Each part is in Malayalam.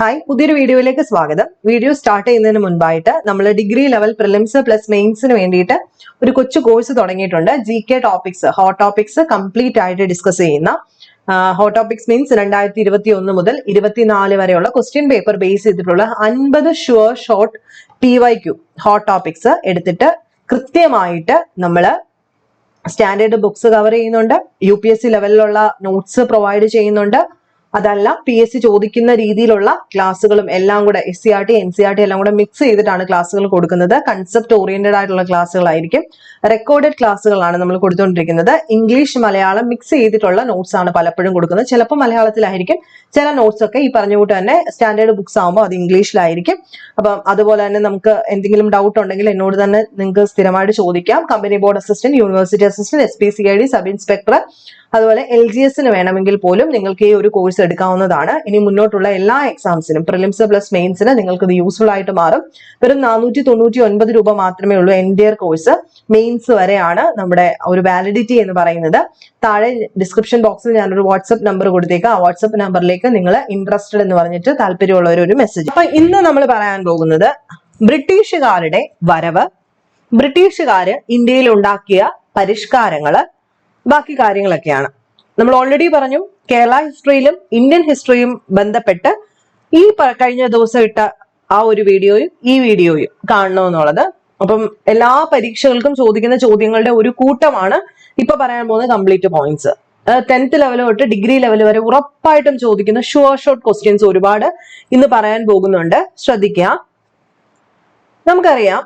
ഹായ് പുതിയൊരു വീഡിയോയിലേക്ക് സ്വാഗതം. വീഡിയോ സ്റ്റാർട്ട് ചെയ്യുന്നതിന് മുൻപായിട്ട് നമ്മൾ ഡിഗ്രി ലെവൽ പ്രിലിംസ് പ്ലസ് മെയിൻസിന് വേണ്ടിയിട്ട് ഒരു കൊച്ചു കോഴ്സ് തുടങ്ങിയിട്ടുണ്ട്. G K topics hot topics complete ആയിട്ട് ഡിസ്കസ് ചെയ്യുന്ന ഹോട്ട് ടോപ്പിക്സ് മീൻസ് രണ്ടായിരത്തി ഇരുപത്തി ഒന്ന് മുതൽ ഇരുപത്തിനാല് വരെയുള്ള ക്വസ്റ്റ്യൻ പേപ്പർ ബേസ് ചെയ്തിട്ടുള്ള അൻപത് sure short P Y Q hot topics എടുത്തിട്ട് കൃത്യമായിട്ട് നമ്മൾ സ്റ്റാൻഡേർഡ് ബുക്സ് കവർ ചെയ്യുന്നുണ്ട്. യു പി എസ് സി ലെവലിലുള്ള നോട്ട്സ് പ്രൊവൈഡ് ചെയ്യുന്നുണ്ട്. അതല്ല പി എസ് സി ചോദിക്കുന്ന രീതിയിലുള്ള ക്ലാസ്സുകളും എല്ലാം കൂടെ S C R T N C R T എല്ലാം കൂടെ മിക്സ് ചെയ്തിട്ടാണ് ക്ലാസ്സുകൾ കൊടുക്കുന്നത്. കൺസെപ്റ്റ് ഓറിയന്റഡ് ആയിട്ടുള്ള ക്ലാസ്സുകളായിരിക്കും. റെക്കോർഡഡ് ക്ലാസ്സുകളാണ് നമ്മൾ കൊടുത്തുകൊണ്ടിരിക്കുന്നത്. ഇംഗ്ലീഷ് മലയാളം മിക്സ് ചെയ്തിട്ടുള്ള നോട്ട്സ് ആണ് പലപ്പോഴും കൊടുക്കുന്നത്. ചിലപ്പോൾ മലയാളത്തിലായിരിക്കും. ചില നോട്ട്സ് ഒക്കെ ഈ പറഞ്ഞ കൂട്ട് തന്നെ സ്റ്റാൻഡേർഡ് ബുക്സ് ആകുമ്പോൾ അത് ഇംഗ്ലീഷിലായിരിക്കും അപ്പം അതുപോലെ തന്നെ നമുക്ക് എന്തെങ്കിലും ഡൗട്ട് ഉണ്ടെങ്കിൽ എന്നോട് തന്നെ നിങ്ങൾക്ക് സ്ഥിരമായിട്ട് ചോദിക്കാം. Company board assistant university assistant S P C I D sub inspector അതുപോലെ എൽ ജി എസിന് വേണമെങ്കിൽ പോലും നിങ്ങൾക്ക് ഈ ഒരു കോഴ്സ് എടുക്കാവുന്നതാണ്. ഇനി മുന്നോട്ടുള്ള എല്ലാ എക്സാംസിനും പ്രിലിംസ് പ്ലസ് മെയിൻസിന് നിങ്ങൾക്ക് ഇത് യൂസ്ഫുൾ ആയിട്ട് മാറും. വെറും നാനൂറ്റി തൊണ്ണൂറ്റി ഒൻപത് രൂപ മാത്രമേ ഉള്ളൂ എൻഡിയർ കോഴ്സ് മെയിൻസ് വരെയാണ് നമ്മുടെ ഒരു വാലിഡിറ്റി എന്ന് പറയുന്നത്. താഴെ ഡിസ്ക്രിപ്ഷൻ ബോക്സിൽ ഞാനൊരു വാട്സ്ആപ്പ് നമ്പർ കൊടുത്തേക്കാം. ആ വാട്സ്ആപ്പ് നമ്പറിലേക്ക് നിങ്ങൾ ഇൻട്രസ്റ്റഡ് എന്ന് പറഞ്ഞിട്ട് താല്പര്യമുള്ളവർ ഒരു മെസ്സേജ് അപ്പൊ ഇന്ന് നമ്മൾ പറയാൻ പോകുന്നത് ബ്രിട്ടീഷുകാരുടെ വരവ്. ബ്രിട്ടീഷുകാര് ഇന്ത്യയിൽ ഉണ്ടാക്കിയ പരിഷ്കാരങ്ങൾ. ബാക്കി കാര്യങ്ങളൊക്കെയാണ്. നമ്മൾ ഓൾറെഡി പറഞ്ഞു കേരള ഹിസ്റ്ററിയിലും ഇന്ത്യൻ ഹിസ്റ്ററിയും ബന്ധപ്പെട്ട് ഈ കഴിഞ്ഞ ദിവസം ഇട്ട ആ ഒരു വീഡിയോയും ഈ വീഡിയോയും കാണണമെന്നുള്ളത്. അപ്പം എല്ലാ പരീക്ഷകൾക്കും ചോദിക്കുന്ന ചോദ്യങ്ങളുടെ ഒരു കൂട്ടമാണ് ഇപ്പൊ പറയാൻ പോകുന്ന കംപ്ലീറ്റ് പോയിന്റ്സ് ടെൻത്ത് ലെവൽ തൊട്ട് ഡിഗ്രി ലെവൽ വരെ ഉറപ്പായിട്ടും ചോദിക്കുന്ന ഷുവർ ഷോർട്ട് ക്വസ്റ്റ്യൻസ് ഒരുപാട് ഇന്ന് പറയാൻ പോകുന്നുണ്ട്. ശ്രദ്ധിക്കുക. നമുക്കറിയാം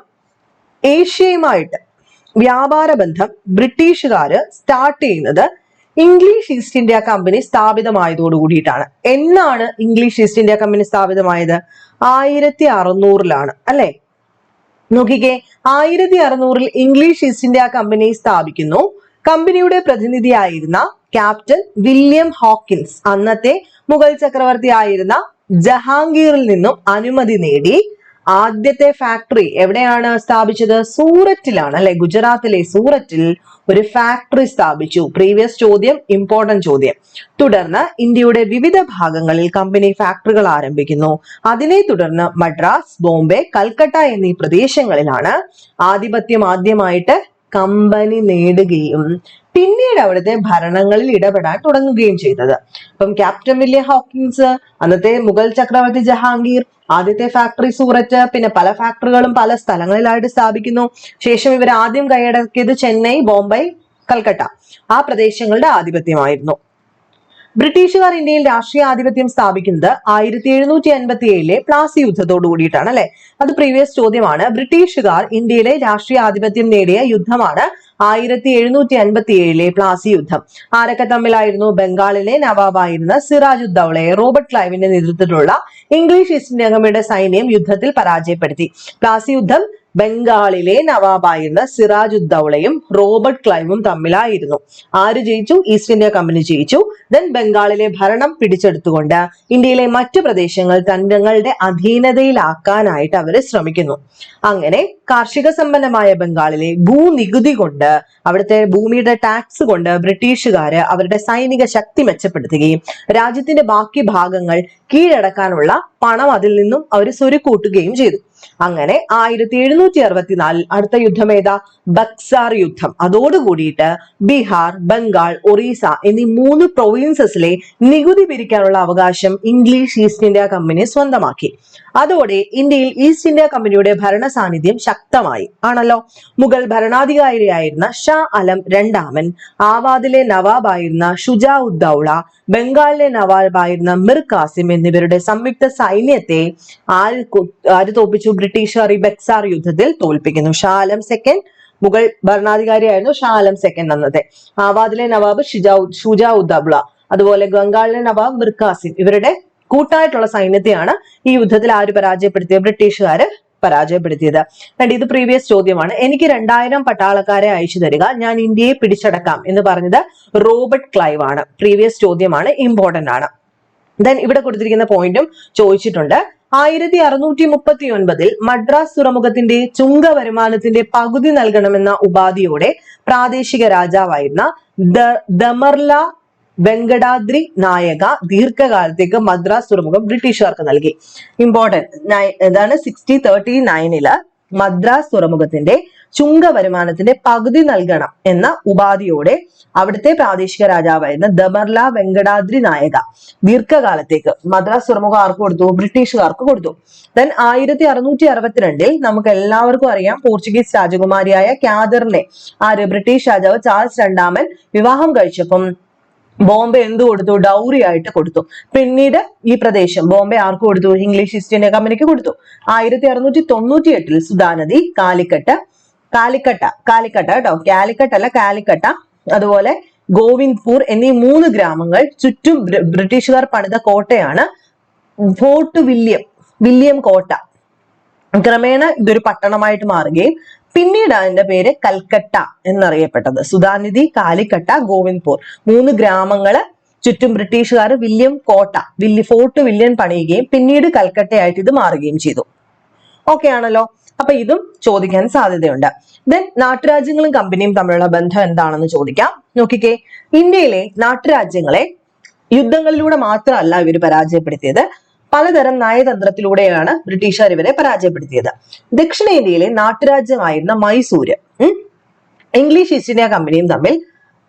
ഏഷ്യയുമായിട്ട് വ്യാപാര ബന്ധം ബ്രിട്ടീഷുകാര് സ്റ്റാർട്ട് ചെയ്യുന്നത് ഇംഗ്ലീഷ് ഈസ്റ്റ് ഇന്ത്യ കമ്പനി സ്ഥാപിതമായതോടു കൂടിയിട്ടാണ്. എന്നാണ് ഇംഗ്ലീഷ് ഈസ്റ്റ് ഇന്ത്യ കമ്പനി സ്ഥാപിതമായത്? ആയിരത്തി അറുന്നൂറിലാണ് അല്ലെ? നോക്കിക്കേ ആയിരത്തി അറുന്നൂറിൽ ഇംഗ്ലീഷ് ഈസ്റ്റ് ഇന്ത്യ കമ്പനി സ്ഥാപിക്കുന്നു കമ്പനിയുടെ പ്രതിനിധിയായിരുന്ന ക്യാപ്റ്റൻ വില്യം ഹോക്കിൻസ് അന്നത്തെ മുഗൾ ചക്രവർത്തി ആയിരുന്ന ജഹാംഗീറിൽ നിന്നും അനുമതി നേടി. ആദ്യത്തെ ഫാക്ടറി എവിടെയാണ് സ്ഥാപിച്ചത്? സൂററ്റിലാണ് അല്ലെ? ഗുജറാത്തിലെ സൂററ്റിൽ ഒരു ഫാക്ടറി സ്ഥാപിച്ചു. പ്രീവിയസ് ചോദ്യം ഇമ്പോർട്ടന്റ് ചോദ്യം. തുടർന്ന് ഇന്ത്യയുടെ വിവിധ ഭാഗങ്ങളിൽ കമ്പനി ഫാക്ടറികൾ ആരംഭിക്കുന്നു. അതിനെ തുടർന്ന് മദ്രാസ് ബോംബെ കൽക്കട്ട എന്നീ പ്രദേശങ്ങളിലാണ് ആധിപത്യം ആദ്യമായിട്ട് കമ്പനി നേടുകയും പിന്നീട് അവിടുത്തെ ഭരണങ്ങളിൽ ഇടപെടാൻ തുടങ്ങുകയും ചെയ്തത്. അപ്പം ക്യാപ്റ്റൻ വില്യം ഹോക്കിൻസ് അന്നത്തെ മുഗൾ ചക്രവർത്തി ജഹാംഗീർ ആദ്യത്തെ ഫാക്ടറി സൂററ്റ് പിന്നെ പല ഫാക്ടറികളും പല സ്ഥലങ്ങളിലായിട്ട് സ്ഥാപിക്കുന്നു. ശേഷം ഇവർ ആദ്യം കൈയടക്കിയത് ചെന്നൈ ബോംബെ കൽക്കട്ട. ആ പ്രദേശങ്ങളുടെ ആധിപത്യമായിരുന്നു. ബ്രിട്ടീഷുകാർ ഇന്ത്യയിൽ രാഷ്ട്രീയ ആധിപത്യം സ്ഥാപിക്കുന്നത് ആയിരത്തി എഴുന്നൂറ്റി അൻപത്തി ഏഴിലെ പ്ലാസി യുദ്ധത്തോടു കൂടിയിട്ടാണ് അല്ലെ? അത് പ്രീവിയസ് ചോദ്യമാണ്. ബ്രിട്ടീഷുകാർ ഇന്ത്യയിലെ രാഷ്ട്രീയ ആധിപത്യം നേടിയ യുദ്ധമാണ് ആയിരത്തി എഴുന്നൂറ്റി അൻപത്തി ഏഴിലെ പ്ലാസി യുദ്ധം. ആരൊക്കെ തമ്മിലായിരുന്നു? ബംഗാളിലെ നവാബായിരുന്ന സിറാജുദ്ദൌളയെ റോബർട്ട് ക്ലൈവിന്റെ നേതൃത്വത്തിലുള്ള ഇംഗ്ലീഷ് ഈസ്റ്റ് ഇന്ത്യ കമ്പനിയുടെ സൈന്യം യുദ്ധത്തിൽ പരാജയപ്പെടുത്തി. പ്ലാസി യുദ്ധം ബംഗാളിലെ നവാബായിരുന്ന സിറാജുദ്ദൌളയും റോബർട്ട് ക്ലൈവും തമ്മിലായിരുന്നു. ആര് ജയിച്ചു? ഈസ്റ്റ് ഇന്ത്യ കമ്പനി ജയിച്ചു. ദെൻ ബംഗാളിലെ ഭരണം പിടിച്ചെടുത്തുകൊണ്ട് ഇന്ത്യയിലെ മറ്റു പ്രദേശങ്ങൾ തങ്ങളുടെ അധീനതയിലാക്കാനായിട്ട് അവർ ശ്രമിക്കുന്നു. അങ്ങനെ കാർഷിക സമ്പന്നമായ ബംഗാളിലെ ഭൂനികുതി കൊണ്ട് അവിടുത്തെ ഭൂമിയുടെ ടാക്സ് കൊണ്ട് ബ്രിട്ടീഷുകാര് അവരുടെ സൈനിക ശക്തി മെച്ചപ്പെടുത്തുകയും രാജ്യത്തിന്റെ ബാക്കി ഭാഗങ്ങൾ കീഴടക്കാനുള്ള പണം അതിൽ നിന്നും അവർ സ്വരുക്കൂട്ടുകയും ചെയ്തു. അങ്ങനെ ആയിരത്തി എഴുന്നൂറ്റി അറുപത്തിനാലിൽ അടുത്ത യുദ്ധം ഏതാ? ബക്സാർ യുദ്ധം. അതോടുകൂടിയിട്ട് ബീഹാർ ബംഗാൾ ഒറീസ എന്നീ മൂന്ന് പ്രൊവിൻസസിലെ നികുതി പിരിക്കാനുള്ള അവകാശം ഇംഗ്ലീഷ് ഈസ്റ്റ് ഇന്ത്യ കമ്പനി സ്വന്തമാക്കി. അതോടെ ഇന്ത്യയിൽ ഈസ്റ്റ് ഇന്ത്യ കമ്പനിയുടെ ഭരണ സാന്നിധ്യം ശക്തമായി. ആണല്ലോ? മുഗൾ ഭരണാധികാരിയായിരുന്ന ഷാ അലം രണ്ടാമൻ ആവാദിലെ നവാബായിരുന്ന ഷുജാ ഉദ്ദൌള ബംഗാളിലെ നവാബായിരുന്ന മിർ കാസിം എന്നിവരുടെ സംയുക്ത സൈന്യത്തെ ആര് ആര് തോൽപ്പിച്ചു ബ്രിട്ടീഷുകാർ ഈ ബക്സാർ യുദ്ധത്തിൽ തോൽപ്പിക്കുന്നു. ഷാലം സെക്കൻഡ് മുഗൾ ഭരണാധികാരിയായിരുന്നു ഷാലം സെക്കൻഡ് അന്നത്തെ ആവാദിലെ നവാബ് ഷിജാ ഷുജാ ഉദ്ദബ്ല അതുപോലെ ബംഗാളിലെ നവാബ് മിർഖാസിം ഇവരുടെ കൂട്ടായിട്ടുള്ള സൈന്യത്തെയാണ് ഈ യുദ്ധത്തിൽ ആര് പരാജയപ്പെടുത്തിയത്? ബ്രിട്ടീഷുകാര് പരാജയപ്പെടുത്തിയത്. രണ്ട് ഇത് പ്രീവിയസ് ചോദ്യമാണ്. എനിക്ക് രണ്ടായിരം പട്ടാളക്കാരെ അയച്ചു തരിക ഞാൻ ഇന്ത്യയെ പിടിച്ചടക്കാം എന്ന് പറഞ്ഞത് റോബർട്ട് ക്ലൈവ് ആണ്. പ്രീവിയസ് ചോദ്യമാണ് ഇമ്പോർട്ടന്റ് ആണ്. ദെൻ ഇവിടെ കൊടുത്തിരിക്കുന്ന പോയിന്റും ചോദിച്ചിട്ടുണ്ട്. ആയിരത്തി അറുന്നൂറ്റി മുപ്പത്തി ഒൻപതിൽ മദ്രാസ് തുറമുഖത്തിന്റെ ചുങ്ക വരുമാനത്തിന്റെ പകുതി നൽകണമെന്ന ഉപാധിയോടെ പ്രാദേശിക രാജാവായിരുന്ന ദമർല വെങ്കടാദ്രി നായക ദീർഘകാലത്തേക്ക് മദ്രാസ് തുറമുഖം ബ്രിട്ടീഷുകാർക്ക് നൽകി. ഇമ്പോർട്ടന്റ് ഇതാണ് സിക്സ്റ്റി തേർട്ടി നയനിൽ മദ്രാസ് തുറമുഖത്തിന്റെ ചുങ്ക വരുമാനത്തിന്റെ പകുതി നൽകണം എന്ന ഉപാധിയോടെ അവിടുത്തെ പ്രാദേശിക രാജാവായിരുന്ന ദമർല വെങ്കടാദ്രി നായക ദീർഘകാലത്തേക്ക് മദ്രാസ് തുറമുഖം ആർക്ക് കൊടുത്തു ബ്രിട്ടീഷുകാർക്ക് കൊടുത്തു. ദെൻ ആയിരത്തി അറുന്നൂറ്റി അറുപത്തിരണ്ടിൽ നമുക്ക് എല്ലാവർക്കും അറിയാം പോർച്ചുഗീസ് രാജകുമാരിയായ ക്യാദറിനെ ആര്? ബ്രിട്ടീഷ് രാജാവ് ചാൾസ് രണ്ടാമൻ വിവാഹം കഴിച്ചപ്പം ബോംബെ എന്ത് കൊടുത്തു? ഡൗറി ആയിട്ട് കൊടുത്തു. പിന്നീട് ഈ പ്രദേശം ബോംബെ ആർക്ക് കൊടുത്തു? ഇംഗ്ലീഷ് ഈസ്റ്റ് ഇന്ത്യ കമ്പനിക്ക് കൊടുത്തു. ആയിരത്തി അറുന്നൂറ്റി തൊണ്ണൂറ്റി എട്ടിൽ സുധാനദി കാലിക്കട്ട് കാലിക്കട്ട കാലിക്കട്ട കേട്ടോ. കാലിക്കട്ട് അല്ല കാലിക്കട്ട. അതുപോലെ ഗോവിന്ദ്പൂർ എന്നീ മൂന്ന് ഗ്രാമങ്ങൾ ചുറ്റും ബ്രിട്ടീഷുകാർ പണിത കോട്ടയാണ്. ഫോർട്ട് വില്യം വില്യം കോട്ട. ക്രമേണ ഇതൊരു പട്ടണമായിട്ട് മാറുകയും പിന്നീട് അതിന്റെ പേര് കൽക്കട്ട എന്നറിയപ്പെട്ടത്. സുധാനിധി കാലിക്കട്ട ഗോവിന്ദ്പൂർ. മൂന്ന് ഗ്രാമങ്ങൾ ചുറ്റും ബ്രിട്ടീഷുകാർ വില്യം കോട്ട വില്യ ഫോർട്ട് വില്യം പണിയുകയും പിന്നീട് കൽക്കട്ടയായിട്ട് ഇത് മാറുകയും ചെയ്തു. ഓക്കെ ആണല്ലോ. അപ്പൊ ഇതും ചോദിക്കാൻ സാധ്യതയുണ്ട്. ദെൻ നാട്ടുരാജ്യങ്ങളും കമ്പനിയും തമ്മിലുള്ള ബന്ധം എന്താണെന്ന് ചോദിക്കാം. നോക്കിക്കേ ഇന്ത്യയിലെ നാട്ടുരാജ്യങ്ങളെ യുദ്ധങ്ങളിലൂടെ മാത്രമല്ല ഇവർ പരാജയപ്പെടുത്തിയത്. പലതരം നയതന്ത്രത്തിലൂടെയാണ് ബ്രിട്ടീഷുകാർ ഇവരെ പരാജയപ്പെടുത്തിയത്. ദക്ഷിണേന്ത്യയിലെ നാട്ടുരാജ്യമായിരുന്ന മൈസൂര് ഇംഗ്ലീഷ് ഈസ്റ്റ് ഇന്ത്യ കമ്പനിയും തമ്മിൽ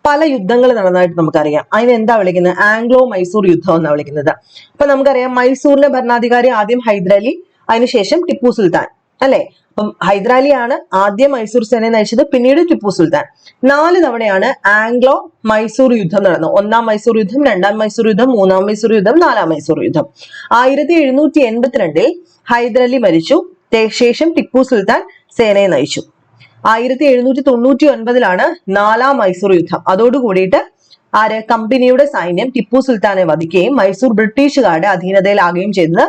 പല യുദ്ധങ്ങൾ നടന്നതായിട്ട് നമുക്കറിയാം. അതിന് എന്താ വിളിക്കുന്നത്? ആംഗ്ലോ മൈസൂർ യുദ്ധം എന്നാണ് വിളിക്കുന്നത്. അപ്പൊ നമുക്കറിയാം മൈസൂരിലെ ഭരണാധികാരി ആദ്യം ഹൈദരലി അതിനുശേഷം ടിപ്പു സുൽത്താൻ അല്ലെ? അപ്പം ഹൈദരാലിയാണ് ആദ്യം മൈസൂർ സേനയെ നയിച്ചത് പിന്നീട് ടിപ്പു സുൽത്താൻ. നാല് തവണയാണ് ആംഗ്ലോ മൈസൂർ യുദ്ധം നടന്നത്. ഒന്നാം മൈസൂർ യുദ്ധം രണ്ടാം മൈസൂർ യുദ്ധം മൂന്നാം മൈസൂർ യുദ്ധം നാലാം മൈസൂർ യുദ്ധം. ആയിരത്തി എഴുന്നൂറ്റി എൺപത്തിരണ്ടിൽ ഹൈദരാലി മരിച്ചു. ശേഷം ടിപ്പു സുൽത്താൻ സേനയെ നയിച്ചു. ആയിരത്തി എഴുന്നൂറ്റി തൊണ്ണൂറ്റി ഒൻപതിലാണ് നാലാം മൈസൂർ യുദ്ധം. അതോടുകൂടിയിട്ട് ആര്? കമ്പനിയുടെ സൈന്യം ടിപ്പു സുൽത്താനെ വധിക്കുകയും മൈസൂർ ബ്രിട്ടീഷുകാരുടെ അധീനതയിലാകുകയും ചെയ്തത്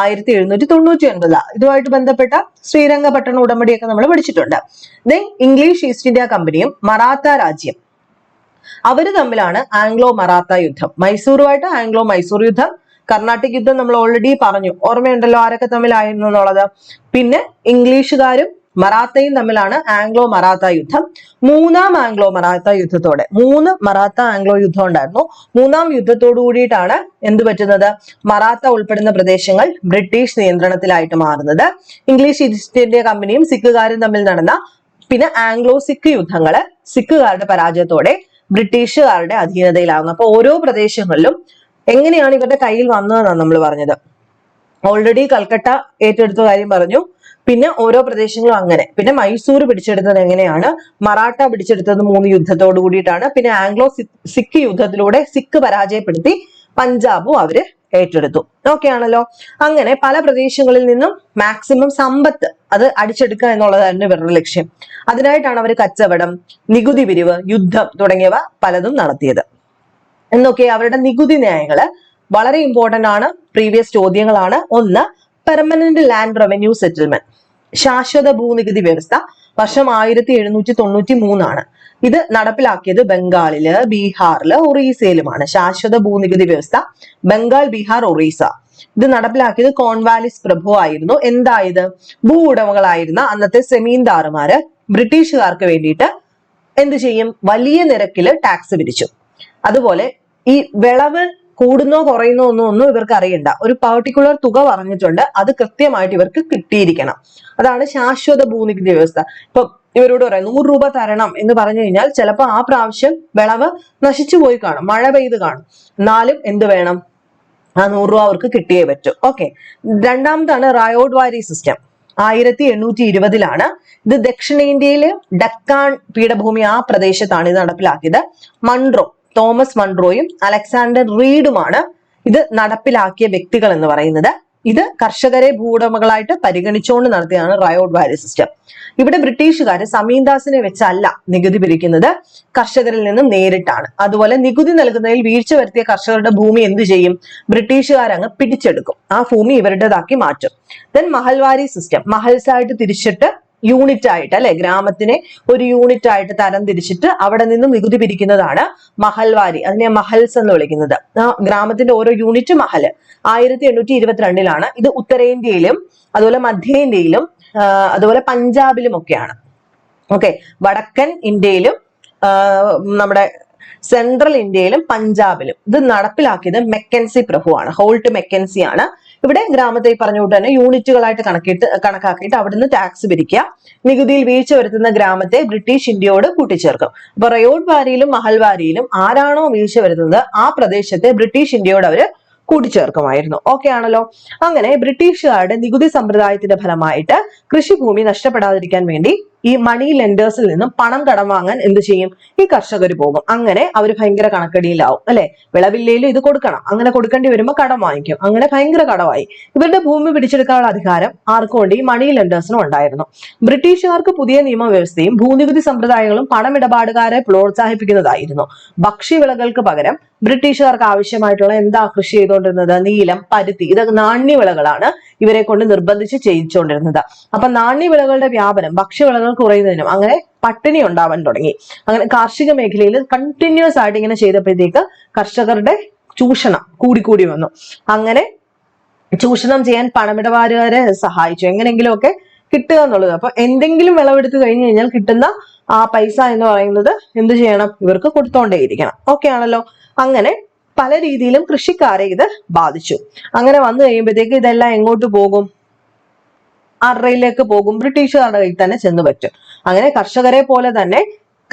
ആയിരത്തി എഴുന്നൂറ്റി തൊണ്ണൂറ്റി ഒൻപത് ഇതുമായിട്ട് ബന്ധപ്പെട്ട ശ്രീരംഗപട്ടണ ഉടമ്പടിയൊക്കെ നമ്മൾ പഠിച്ചിട്ടുണ്ട്. ദെൻ ഇംഗ്ലീഷ് ഈസ്റ്റ് ഇന്ത്യ കമ്പനിയും മറാത്ത രാജ്യം. അവർ തമ്മിലാണ് ആംഗ്ലോ മറാത്ത യുദ്ധം. മൈസൂറുമായിട്ട് ആംഗ്ലോ മൈസൂർ യുദ്ധം. കർണാട്ടിക് യുദ്ധം നമ്മൾ ഓൾറെഡി പറഞ്ഞു. ഓർമ്മയുണ്ടല്ലോ ആരൊക്കെ തമ്മിലായിരുന്നു എന്നുള്ളത്. പിന്നെ ഇംഗ്ലീഷുകാരും മറാത്തയും തമ്മിലാണ് ആംഗ്ലോ മറാത്ത യുദ്ധം. മൂന്നാം ആംഗ്ലോ മറാത്ത യുദ്ധത്തോടെ മൂന്ന് മറാത്ത ആംഗ്ലോ യുദ്ധം ഉണ്ടായിരുന്നു. മൂന്നാം യുദ്ധത്തോടു കൂടിയിട്ടാണ് എന്ത് പറ്റുന്നത്? മറാത്ത ഉൾപ്പെടുന്ന പ്രദേശങ്ങൾ ബ്രിട്ടീഷ് നിയന്ത്രണത്തിലായിട്ട് മാറുന്നത്. ഇംഗ്ലീഷ് ഈസ്റ്റ് ഇന്ത്യ കമ്പനിയും സിഖുകാരും തമ്മിൽ നടന്ന പിന്നെ ആംഗ്ലോ സിഖ് യുദ്ധങ്ങൾ സിഖുകാരുടെ പരാജയത്തോടെ ബ്രിട്ടീഷുകാരുടെ അധീനതയിലാകുന്നു അപ്പൊ ഓരോ പ്രദേശങ്ങളിലും എങ്ങനെയാണ് ഇവരുടെ കയ്യിൽ വന്നതെന്നാണ് നമ്മൾ പറഞ്ഞത്. ഓൾറെഡി കൽക്കട്ട ഏറ്റെടുത്ത കാര്യം പറഞ്ഞു. പിന്നെ ഓരോ പ്രദേശങ്ങളും അങ്ങനെ. പിന്നെ മൈസൂർ പിടിച്ചെടുത്തത് എങ്ങനെയാണ്? മറാഠ പിടിച്ചെടുത്തത് മൂന്ന് യുദ്ധത്തോട് കൂടിയിട്ടാണ്. പിന്നെ ആംഗ്ലോ സിഖ് യുദ്ധത്തിലൂടെ സിഖ് പരാജയപ്പെടുത്തി പഞ്ചാബും അവർ ഏറ്റെടുത്തു. ഓക്കെ ആണല്ലോ? അങ്ങനെ പല പ്രദേശങ്ങളിൽ നിന്നും മാക്സിമം സമ്പത്ത് അത് അടിച്ചെടുക്കുക എന്നുള്ളതായിരുന്നു ഇവരുടെ ലക്ഷ്യം. അതിനായിട്ടാണ് അവർ കച്ചവടം നികുതി പിരിവ് യുദ്ധം തുടങ്ങിയവ പലതും നടത്തിയത്. എന്നൊക്കെ അവരുടെ നികുതി ന്യായങ്ങൾ വളരെ ഇമ്പോർട്ടന്റ് ആണ്. പ്രീവിയസ് ചോദ്യങ്ങളാണ്. ഒന്ന് പെർമനന്റ് ലാൻഡ് റവന്യൂ സെറ്റിൽമെന്റ് ശാശ്വത ഭൂനികുതി വ്യവസ്ഥ വർഷം ആയിരത്തി എഴുന്നൂറ്റി തൊണ്ണൂറ്റി മൂന്നാണ് ഇത് നടപ്പിലാക്കിയത് ബംഗാളിൽ ബീഹാറിൽ ഒറീസയിലുമാണ്. ശാശ്വത ഭൂനികുതി വ്യവസ്ഥ ബംഗാൾ ബീഹാർ ഒറീസ. ഇത് നടപ്പിലാക്കിയത് കോൺവാലിസ് പ്രഭു ആയിരുന്നു. എന്തായത്? ഭൂ ഉടമകളായിരുന്ന അന്നത്തെ സെമീന്ദാറുമാര് ബ്രിട്ടീഷുകാർക്ക് വേണ്ടിയിട്ട് എന്ത് ചെയ്യും? വലിയ നിരക്കിൽ ടാക്സ് പിരിച്ചു അതുപോലെ ഈ വിളവ് കൂടുന്നോ കുറയുന്നോ ഒന്നും ഒന്നും ഇവർക്ക് അറിയണ്ട. ഒരു പർട്ടിക്കുലർ തുക പറഞ്ഞിട്ടുണ്ട്. അത് കൃത്യമായിട്ട് ഇവർക്ക് കിട്ടിയിരിക്കണം. അതാണ് ശാശ്വത ഭൂനികുതി വ്യവസ്ഥ. ഇപ്പൊ ഇവരോട് പറയാം നൂറ് രൂപ തരണം എന്ന് പറഞ്ഞു കഴിഞ്ഞാൽ ചിലപ്പോൾ ആ പ്രാവശ്യം വിളവ് നശിച്ചു പോയി കാണും. മഴ പെയ്ത് കാണും. എന്നാലും എന്ത് വേണം? ആ നൂറ് രൂപ അവർക്ക് കിട്ടിയേ പറ്റൂ. ഓക്കെ. രണ്ടാമതാണ് റയോഡ് വാരി സിസ്റ്റം ആയിരത്തി എണ്ണൂറ്റി ഇരുപതിലാണ് ഇത് ദക്ഷിണേന്ത്യയിലെ ഡക്കാൻ പീഠഭൂമി ആ പ്രദേശത്താണ് ഇത് നടപ്പിലാക്കിയത്. മൺട്രോ തോമസ് മൺട്രോയും അലക്സാണ്ടർ റീഡുമാണ് ഇത് നടപ്പിലാക്കിയ വ്യക്തികൾ എന്ന് പറയുന്നത്. ഇത് കർഷകരെ ഭൂവുടമകളായിട്ട് പരിഗണിച്ചുകൊണ്ട് നടത്തിയതാണ് റയോഡ് വാരി സിസ്റ്റം. ഇവിടെ ബ്രിട്ടീഷുകാർ സമീന്ദാസിനെ വെച്ചല്ല നികുതി പിരിക്കുന്നത്. കർഷകരിൽ നിന്നും നേരിട്ടാണ്. അതുപോലെ നികുതി നൽകുന്നതിൽ വീഴ്ച വരുത്തിയ കർഷകരുടെ ഭൂമി എന്തു ചെയ്യും? ബ്രിട്ടീഷുകാർ അങ്ങ് പിടിച്ചെടുക്കും. ആ ഭൂമി ഇവരുടേതാക്കി മാറ്റും. ദെൻ മഹൽവാരി സിസ്റ്റം മഹൽസായിട്ട് തിരിച്ചിട്ട് യൂണിറ്റ് ആയിട്ട് അല്ലെ? ഗ്രാമത്തിനെ ഒരു യൂണിറ്റ് ആയിട്ട് തരം തിരിച്ചിട്ട് അവിടെ നിന്നും നികുതി പിരിക്കുന്നതാണ് മഹൽവാരി. അതിനെ മഹൽസ് എന്ന് വിളിക്കുന്നത്. ഗ്രാമത്തിന്റെ ഓരോ യൂണിറ്റ് മഹൽ ആയിരത്തി എണ്ണൂറ്റി ഇരുപത്തിരണ്ടിലാണ് ഇത് ഉത്തരേന്ത്യയിലും അതുപോലെ മധ്യേന്ത്യയിലും അതുപോലെ പഞ്ചാബിലും ഒക്കെയാണ്. ഓക്കെ. വടക്കൻ ഇന്ത്യയിലും നമ്മുടെ സെൻട്രൽ ഇന്ത്യയിലും പഞ്ചാബിലും. ഇത് നടപ്പിലാക്കിയത് മെക്കൻസി പ്രഭുവാണ്. ഹോൾട്ട് മെക്കൻസി ആണ് ഇവിടെ ഗ്രാമത്തെ പറഞ്ഞുകൊണ്ട് പറഞ്ഞ കൊണ്ട് തന്നെ യൂണിറ്റുകളായിട്ട് കണക്കിട്ട് കണക്കാക്കിയിട്ട് അവിടുന്ന് ടാക്സ് പിരിക്കുക. നികുതിയിൽ വീഴ്ച വരുത്തുന്ന ഗ്രാമത്തെ ബ്രിട്ടീഷ് ഇന്ത്യയോട് കൂട്ടിച്ചേർക്കും. അപ്പൊ റയോഡ് വാരിയിലും മഹൽവാരിയിലും ആരാണോ വീഴ്ച വരുത്തുന്നത് ആ പ്രദേശത്തെ ബ്രിട്ടീഷ് ഇന്ത്യയോട് അവർ കൂട്ടിച്ചേർക്കുമായിരുന്നു. ഓക്കെ ആണല്ലോ? അങ്ങനെ ബ്രിട്ടീഷുകാരുടെ നികുതി സമ്പ്രദായത്തിന്റെ ഫലമായിട്ട് കൃഷിഭൂമി നഷ്ടപ്പെടാതിരിക്കാൻ വേണ്ടി ഈ മണി ലെൻഡേഴ്സിൽ നിന്നും പണം കടം വാങ്ങാൻ എന്ത് ചെയ്യും? ഈ കർഷകർ പോകും. അങ്ങനെ അവർ ഭയങ്കര കണക്കടിയിലാവും അല്ലെ? വിളവില്ലേലും ഇത് കൊടുക്കണം. അങ്ങനെ കൊടുക്കേണ്ടി വരുമ്പോൾ കടം വാങ്ങിക്കും. അങ്ങനെ ഭയങ്കര കടമായി. ഇവരുടെ ഭൂമി പിടിച്ചെടുക്കാനുള്ള അധികാരം ആർക്കും ഉണ്ട്. ഈ മണി ലെൻഡേഴ്സിനും ഉണ്ടായിരുന്നു. ബ്രിട്ടീഷുകാർക്ക് പുതിയ നിയമവ്യവസ്ഥയും ഭൂനികുതി സമ്പ്രദായങ്ങളും പണമിടപാടുകാരെ പ്രോത്സാഹിപ്പിക്കുന്നതായിരുന്നു. ഭക്ഷ്യവിളകൾക്ക് പകരം ബ്രിട്ടീഷുകാർക്ക് ആവശ്യമായിട്ടുള്ള എന്താ കൃഷി ചെയ്തുകൊണ്ടിരുന്നത്? നീലം പരുത്തി ഇതൊക്കെ നാണ്യവിളകളാണ് ഇവരെ കൊണ്ട് നിർബന്ധിച്ച് ചെയ്യിച്ചുകൊണ്ടിരുന്നത്. അപ്പൊ നാണ്യവിളകളുടെ വ്യാപനം ഭക്ഷ്യവിളകൾ കുറയുന്നതിനും അങ്ങനെ പട്ടിണി ഉണ്ടാവാൻ തുടങ്ങി. അങ്ങനെ കാർഷിക മേഖലയിൽ കണ്ടിന്യൂസ് ആയിട്ട് ഇങ്ങനെ ചെയ്തപ്പോഴത്തേക്ക് കർഷകരുടെ ചൂഷണം കൂടിക്കൂടി വന്നു. അങ്ങനെ ചൂഷണം ചെയ്യാൻ പണമിടപാടുകാരെ സഹായിച്ചു. എങ്ങനെയെങ്കിലുമൊക്കെ കിട്ടുക എന്നുള്ളത്. അപ്പൊ എന്തെങ്കിലും വിളവെടുത്ത് കഴിഞ്ഞു കഴിഞ്ഞാൽ കിട്ടുന്ന ആ പൈസ എന്ന് പറയുന്നത് എന്ത് ചെയ്യണം? ഇവർക്ക് കൊടുത്തോണ്ടേയിരിക്കണം. ഓക്കെ ആണല്ലോ? അങ്ങനെ പല രീതിയിലും കൃഷിക്കാരെ ഇത് ബാധിച്ചു. അങ്ങനെ വന്നു കഴിയുമ്പോഴത്തേക്ക് ഇതെല്ലാം എങ്ങോട്ട് പോകും? അറയിലേക്ക് പോകും. ബ്രിട്ടീഷുകാരുടെ കയ്യിൽ തന്നെ ചെന്ന് പറ്റും. അങ്ങനെ കർഷകരെ പോലെ തന്നെ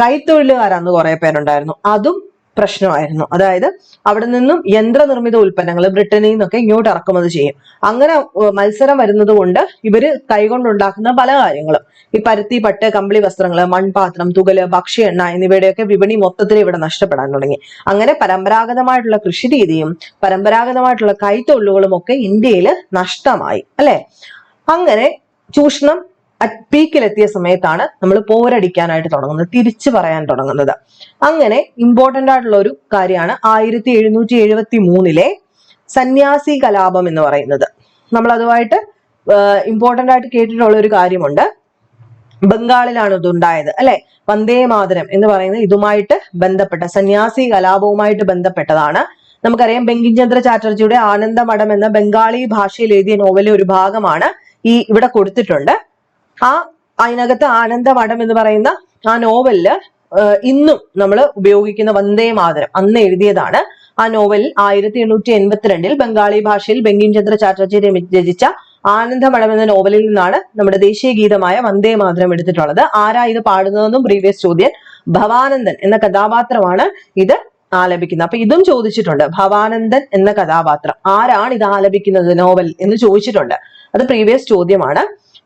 കൈത്തൊഴിലുകാരന്ന് കുറെ പേരുണ്ടായിരുന്നു. അതും പ്രശ്നമായിരുന്നു. അതായത് അവിടെ നിന്നും യന്ത്രനിർമ്മിത ഉൽപ്പന്നങ്ങൾ ബ്രിട്ടനിൽ നിന്നൊക്കെ ഇങ്ങോട്ട് ഇറക്കുമതി ചെയ്യും. അങ്ങനെ മത്സരം വരുന്നത് കൊണ്ട് ഇവർ കൈകൊണ്ടുണ്ടാക്കുന്ന പല കാര്യങ്ങളും. ഈ പരുത്തി പട്ട് കമ്പിളി വസ്ത്രങ്ങൾ മൺപാത്രം തുകൽ ഭക്ഷ്യ എണ്ണ എന്നിവയുടെയൊക്കെ വിപണി മൊത്തത്തിൽ ഇവിടെ നഷ്ടപ്പെടാൻ തുടങ്ങി. അങ്ങനെ പരമ്പരാഗതമായിട്ടുള്ള കൃഷി രീതിയും പരമ്പരാഗതമായിട്ടുള്ള കൈത്തൊഴിലുകളും ഒക്കെ ഇന്ത്യയിൽ നഷ്ടമായി. അല്ലെ? അങ്ങനെ ചൂഷണം പീക്കിലെത്തിയ സമയത്താണ് നമ്മൾ പോരടിക്കാനായിട്ട് തുടങ്ങുന്നത് തിരിച്ചു പറയാൻ തുടങ്ങുന്നത്. അങ്ങനെ ഇമ്പോർട്ടന്റ് ആയിട്ടുള്ള ഒരു കാര്യമാണ് ആയിരത്തി എഴുന്നൂറ്റി എഴുപത്തി മൂന്നിലെ സന്യാസി കലാപം എന്ന് പറയുന്നത്. നമ്മൾ അതുമായിട്ട് ഇമ്പോർട്ടന്റ് ആയിട്ട് കേട്ടിട്ടുള്ള ഒരു കാര്യമുണ്ട്. ബംഗാളിലാണ് ഇതുണ്ടായത് അല്ലെ? വന്ദേ മാതരം എന്ന് പറയുന്നത് ഇതുമായിട്ട് ബന്ധപ്പെട്ട സന്യാസി കലാപവുമായിട്ട് ബന്ധപ്പെട്ടതാണ്. നമുക്കറിയാം ബങ്കിം ചന്ദ്ര ചാറ്റർജിയുടെ ആനന്ദമഠം എന്ന ബംഗാളി ഭാഷയിൽ എഴുതിയ നോവലിലെ ഒരു ഭാഗമാണ് ഈ ഇവിടെ കൊടുത്തിട്ടുണ്ട്. ആ അതിനകത്ത് ആനന്ദവടം എന്ന് പറയുന്ന ആ നോവലിൽ ഇന്നും നമ്മൾ ഉപയോഗിക്കുന്ന വന്ദേ മാതരം അന്ന് എഴുതിയതാണ്. ആ നോവലിൽ ആയിരത്തി എണ്ണൂറ്റി എൺപത്തിരണ്ടിൽ ബംഗാളി ഭാഷയിൽ ബങ്കിം ചന്ദ്ര ചാറ്റർജി രചിച്ച ആനന്ദമഠം എന്ന നോവലിൽ നിന്നാണ് നമ്മുടെ ദേശീയ ഗീതമായ വന്ദേ മാതരം എടുത്തിട്ടുള്ളത്. ആരാ ഇത് പാടുന്നതെന്നും പ്രീവിയസ് ചോദ്യം ഭവാനന്ദൻ എന്ന കഥാപാത്രമാണ് ഇത് ആലപിക്കുന്നത്. അപ്പൊ ഇതും ചോദിച്ചിട്ടുണ്ട് ഭവാനന്ദൻ എന്ന കഥാപാത്രം ആരാണ് ഇത് ആലപിക്കുന്നത് നോവൽ എന്ന് ചോദിച്ചിട്ടുണ്ട്. അത് പ്രീവിയസ് ചോദ്യമാണ്.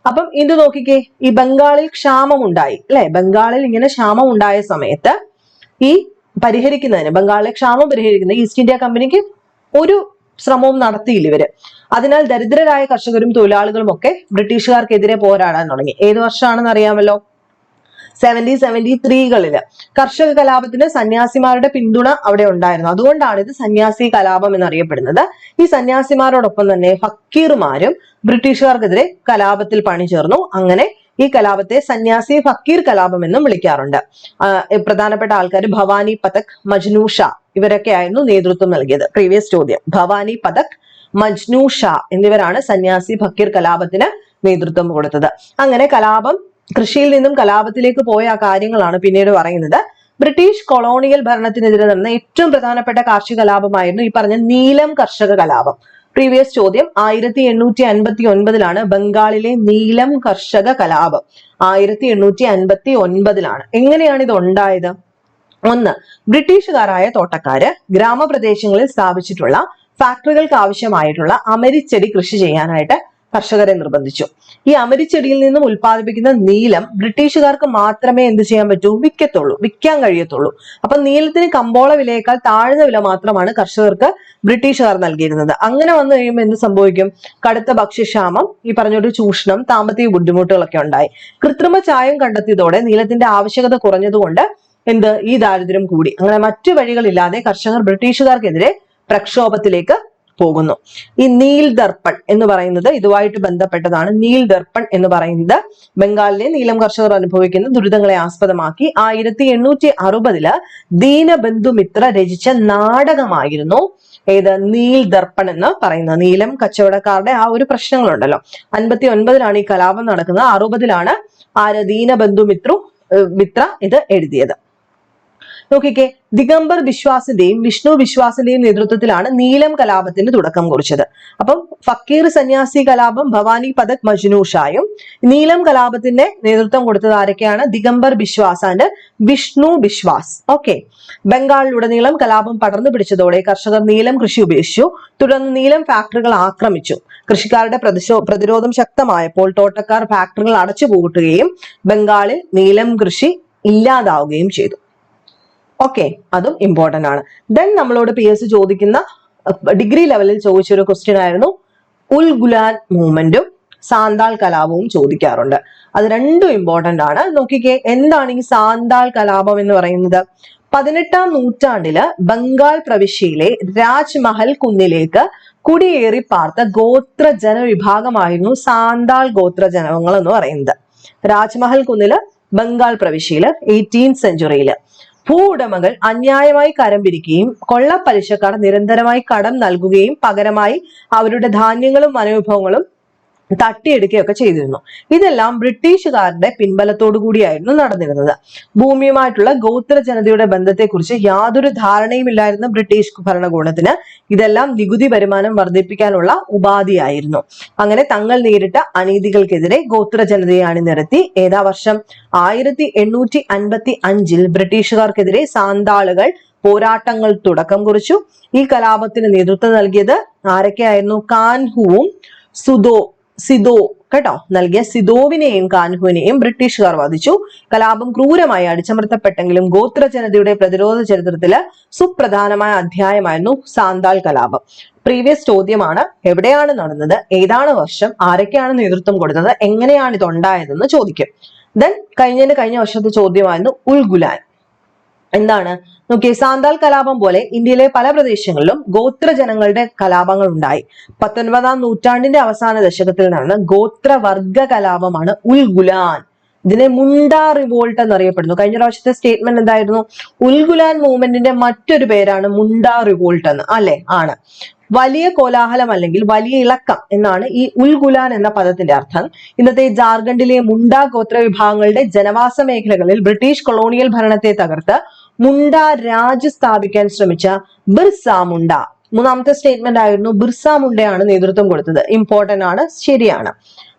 അപ്പം ഇത് നോക്കിക്കേ ഈ ബംഗാളിൽ ക്ഷാമം ഉണ്ടായി അല്ലെ? ബംഗാളിൽ ഇങ്ങനെ ക്ഷാമം ഉണ്ടായ സമയത്ത് ഈ പരിഹരിക്കുന്നതിന് ബംഗാളിലെ ക്ഷാമം പരിഹരിക്കുന്ന ഈസ്റ്റ് ഇന്ത്യ കമ്പനിക്ക് ഒരു ശ്രമവും നടത്തിയില്ല ഇവർ. അതിനാൽ ദരിദ്രരായ കർഷകരും തൊഴിലാളികളും ഒക്കെ ബ്രിട്ടീഷുകാർക്കെതിരെ പോരാടാൻ തുടങ്ങി. ഏത് വർഷമാണെന്ന് അറിയാമല്ലോ? സെവന്റി സെവന്റി ത്രീകളിൽ കർഷക കലാപത്തിന് സന്യാസിമാരുടെ പിന്തുണ അവിടെ ഉണ്ടായിരുന്നു. അതുകൊണ്ടാണ് ഇത് സന്യാസി കലാപം എന്നറിയപ്പെടുന്നത്. ഈ സന്യാസിമാരോടൊപ്പം തന്നെ ഫക്കീർമാരും ബ്രിട്ടീഷുകാർക്കെതിരെ കലാപത്തിൽ പണിചേർന്നു. അങ്ങനെ ഈ കലാപത്തെ സന്യാസി ഫക്കീർ കലാപം എന്നും വിളിക്കാറുണ്ട്. പ്രധാനപ്പെട്ട ആൾക്കാർ ഭവാനി പതക് മജ്നു ഷാ ഇവരൊക്കെ ആയിരുന്നു നേതൃത്വം നൽകിയത്. പ്രീവിയസ് ചോദ്യം. ഭവാനി പതക് മജ്നു ഷാ എന്നിവരാണ് സന്യാസി ഫക്കീർ കലാപത്തിന് നേതൃത്വം കൊടുത്തത്. അങ്ങനെ കലാപം കൃഷിയിൽ നിന്നും കലാപത്തിലേക്ക് പോയ ആ കാര്യങ്ങളാണ് പിന്നീട് പറയുന്നത്. ബ്രിട്ടീഷ് കൊളോണിയൽ ഭരണത്തിനെതിരെ നടന്ന ഏറ്റവും പ്രധാനപ്പെട്ട കാർഷിക കലാപമായിരുന്നു ഈ പറഞ്ഞ നീലം കർഷക കലാപം. പ്രീവിയസ് ചോദ്യം ആയിരത്തി എണ്ണൂറ്റി അൻപത്തി ഒൻപതിലാണ് ബംഗാളിലെ നീലം കർഷക കലാപം. ആയിരത്തി എണ്ണൂറ്റി അൻപത്തി ഒൻപതിലാണ് എങ്ങനെയാണ് ഇത് ഉണ്ടായത്? ഒന്ന് ബ്രിട്ടീഷുകാരായ തോട്ടക്കാര് ഗ്രാമപ്രദേശങ്ങളിൽ സ്ഥാപിച്ചിട്ടുള്ള ഫാക്ടറികൾക്ക് ആവശ്യമായിട്ടുള്ള അമരിച്ചെടി കൃഷി ചെയ്യാനായിട്ട് കർഷകരെ നിർബന്ധിച്ചു. ഈ അമരിച്ചെടിയിൽ നിന്നും ഉൽപ്പാദിപ്പിക്കുന്ന നീലം ബ്രിട്ടീഷുകാർക്ക് മാത്രമേ എന്ത് ചെയ്യാൻ പറ്റൂ? വിൽക്കത്തുള്ളൂ വിൽക്കാൻ കഴിയത്തുള്ളൂ. അപ്പൊ നീലത്തിന് കമ്പോള വിലയേക്കാൾ താഴ്ന്ന വില മാത്രമാണ് കർഷകർക്ക് ബ്രിട്ടീഷുകാർ നൽകിയിരുന്നത്. അങ്ങനെ വന്നു കഴിയുമ്പോൾ എന്ത് സംഭവിക്കും? കടുത്ത ഭക്ഷ്യക്ഷാമം ഈ പറഞ്ഞൊരു ചൂഷണം സാമ്പത്തിക ബുദ്ധിമുട്ടുകളൊക്കെ ഉണ്ടായി. കൃത്രിമ ചായം കണ്ടെത്തിയതോടെ നീലത്തിന്റെ ആവശ്യകത കുറഞ്ഞതുകൊണ്ട് എന്ത്? ഈ ദാരിദ്ര്യം കൂടി. അങ്ങനെ മറ്റു വഴികളില്ലാതെ കർഷകർ ബ്രിട്ടീഷുകാർക്കെതിരെ പ്രക്ഷോഭത്തിലേക്ക് പോകുന്നു. ഈ നീൽ ദർപ്പൺ എന്ന് പറയുന്നത് ഇതുമായിട്ട് ബന്ധപ്പെട്ടതാണ്. നീൽ ദർപ്പൺ എന്ന് പറയുന്നത് ബംഗാളിലെ നീലം കർഷകർ അനുഭവിക്കുന്ന ദുരിതങ്ങളെ ആസ്പദമാക്കി ആയിരത്തി എണ്ണൂറ്റി അറുപതിൽ ദീനബന്ധു മിത്ര രചിച്ച നാടകമായിരുന്നു ഏത് നീൽ ദർപ്പൺ എന്ന് പറയുന്നത്. നീലം കച്ചവടക്കാരുടെ ആ ഒരു പ്രശ്നങ്ങളുണ്ടല്ലോ. അൻപത്തി ഒൻപതിലാണ് ഈ കലാപം നടക്കുന്നത്. അറുപതിലാണ് ആര് ദീനബന്ധു മിത്രു മിത്ര ഇത് എഴുതിയത്. നോക്കിക്കേ ദിഗംബർ ബിശ്വാസിന്റെയും വിഷ്ണു ബിശ്വാസിന്റെയും നേതൃത്വത്തിലാണ് നീലം കലാപത്തിന് തുടക്കം കുറിച്ചത്. അപ്പം ഫക്കീർ സന്യാസി കലാപം ഭവാനി പദക് മജ്നു ഷായും നീലം കലാപത്തിന്റെ നേതൃത്വം കൊടുത്തത് ആരൊക്കെയാണ്? ദിഗംബർ ബിശ്വാസ് ആൻഡ് വിഷ്ണു ബിശ്വാസ്. ഓക്കെ. ബംഗാളിലുടനീളം കലാപം പടർന്നു പിടിച്ചതോടെ കർഷകർ നീലം കൃഷി ഉപേക്ഷിച്ചു. തുടർന്ന് നീലം ഫാക്ടറികൾ ആക്രമിച്ചു. കൃഷിക്കാരുടെ പ്രതിരോധം ശക്തമായപ്പോൾ തോട്ടക്കാർ ഫാക്ടറികൾ അടച്ചുപൂട്ടുകയും ബംഗാളിൽ നീലം കൃഷി ഇല്ലാതാവുകയും ചെയ്തു. ഓക്കെ അതും ഇമ്പോർട്ടന്റ് ആണ്. ദെൻ നമ്മളോട് പി എസ് ചോദിക്കുന്ന ഡിഗ്രി ലെവലിൽ ചോദിച്ചൊരു ക്വസ്റ്റ്യൻ ആയിരുന്നു. ഉൽ ഗുലാൻ മൂവ്മെന്റും സാന്താൾ കലാപവും ചോദിക്കാറുണ്ട്. അത് രണ്ടും ഇമ്പോർട്ടന്റ് ആണ്. നോക്കിക്കേ എന്താണ് ഈ സാന്താൾ കലാപം എന്ന് പറയുന്നത്? പതിനെട്ടാം നൂറ്റാണ്ടിൽ ബംഗാൾ പ്രവിശ്യയിലെ രാജ്മഹൽ കുന്നിലേക്ക് കുടിയേറി പാർത്ത ഗോത്ര ജനവിഭാഗമായിരുന്നു സാന്താൾ ഗോത്ര ജനങ്ങൾ എന്ന് പറയുന്നത്. രാജ്മഹൽ കുന്നിൽ ബംഗാൾ പ്രവിശ്യയിൽ എയ്റ്റീൻ സെഞ്ചുറിയിൽ ഭൂ ഉടമകൾ അന്യായമായി കരം പിരിക്കുകയും കൊള്ളപ്പലിശക്കാർ നിരന്തരമായി കടം നൽകുകയും പകരമായി അവരുടെ ധാന്യങ്ങളും മനോവിഭവങ്ങളും തട്ടിയെടുക്കുകയൊക്കെ ചെയ്തിരുന്നു. ഇതെല്ലാം ബ്രിട്ടീഷുകാരുടെ പിൻബലത്തോടു കൂടിയായിരുന്നു നടന്നിരുന്നത്. ഭൂമിയുമായിട്ടുള്ള ഗോത്ര ജനതയുടെ ബന്ധത്തെക്കുറിച്ച് യാതൊരു ധാരണയുമില്ലായിരുന്ന ബ്രിട്ടീഷ് ഭരണകൂടത്തിന് ഇതെല്ലാം നികുതി വരുമാനം വർദ്ധിപ്പിക്കാനുള്ള ഉപാധിയായിരുന്നു. അങ്ങനെ തങ്ങൾ നേരിട്ട അനീതികൾക്കെതിരെ ഗോത്ര ജനതയെ അണിനിരത്തി ഏതാ വർഷം ആയിരത്തി എണ്ണൂറ്റി അൻപത്തി അഞ്ചിൽ ബ്രിട്ടീഷുകാർക്കെതിരെ സാന്താളുകൾ പോരാട്ടങ്ങൾ തുടക്കം കുറിച്ചു. ഈ കലാപത്തിന് നേതൃത്വം നൽകിയത് ആരൊക്കെയായിരുന്നു? കാൻഹുവും സുദോ സിദോ കേട്ടോ? നൽകിയ സിദോവിനെയും കാൻഹുവിനെയും ബ്രിട്ടീഷുകാർ വധിച്ചു. കലാപം ക്രൂരമായി അടിച്ചമർത്തപ്പെട്ടെങ്കിലും ഗോത്ര ജനതയുടെ പ്രതിരോധ ചരിത്രത്തിൽ സുപ്രധാനമായ അധ്യായമായിരുന്നു സാന്താൽ കലാപം. പ്രീവിയസ് ചോദ്യമാണ് എവിടെയാണ് നടന്നത്? ഏതാണ് വർഷം? ആരൊക്കെയാണ് നേതൃത്വം കൊടുത്തത്? എങ്ങനെയാണ് ഇത് ഉണ്ടായതെന്ന് ചോദിക്കും. ദെൻ കഴിഞ്ഞതിന് കഴിഞ്ഞ വർഷത്തെ ചോദ്യമായിരുന്നു ഉൽഗുലാൻ എന്താണ്? നോക്കിയ സാന്താൽ കലാപം പോലെ ഇന്ത്യയിലെ പല പ്രദേശങ്ങളിലും ഗോത്രജനങ്ങളുടെ കലാപങ്ങൾ ഉണ്ടായി. പത്തൊൻപതാം നൂറ്റാണ്ടിന്റെ അവസാന ദശകത്തിൽ നടന്ന ഗോത്രവർഗ കലാപമാണ് ഉൽഗുലാൻ ഇതിനെ മുണ്ടാ റിവോൾട്ട് എന്നറിയപ്പെടുന്നു. കഴിഞ്ഞ പ്രാവശ്യത്തെ സ്റ്റേറ്റ്മെന്റ് എന്തായിരുന്നു? ഉൽഗുലാൻ മൂവ്മെന്റിന്റെ മറ്റൊരു പേരാണ് മുണ്ടാ റിവോൾട്ട് എന്ന്. അല്ലെ? ആണ്. വലിയ കോലാഹലം അല്ലെങ്കിൽ വലിയ ഇളക്കം എന്നാണ് ഈ ഉൽഗുലാൻ എന്ന പദത്തിന്റെ അർത്ഥം. ഇന്നത്തെ ജാർഖണ്ഡിലെ മുണ്ട ഗോത്ര വിഭാഗങ്ങളുടെ ജനവാസ മേഖലകളിൽ ബ്രിട്ടീഷ് കൊളോണിയൽ ഭരണത്തെ തകർത്ത് മുണ്ട രാജ് സ്ഥാപിക്കാൻ ശ്രമിച്ച ബിർസ മുണ്ട. മൂന്നാമത്തെ സ്റ്റേറ്റ്മെന്റ് ആയിരുന്നു ബിർസ മുണ്ടയാണ് നേതൃത്വം കൊടുത്തത്. ഇമ്പോർട്ടന്റ് ആണ് ശരിയാണ്.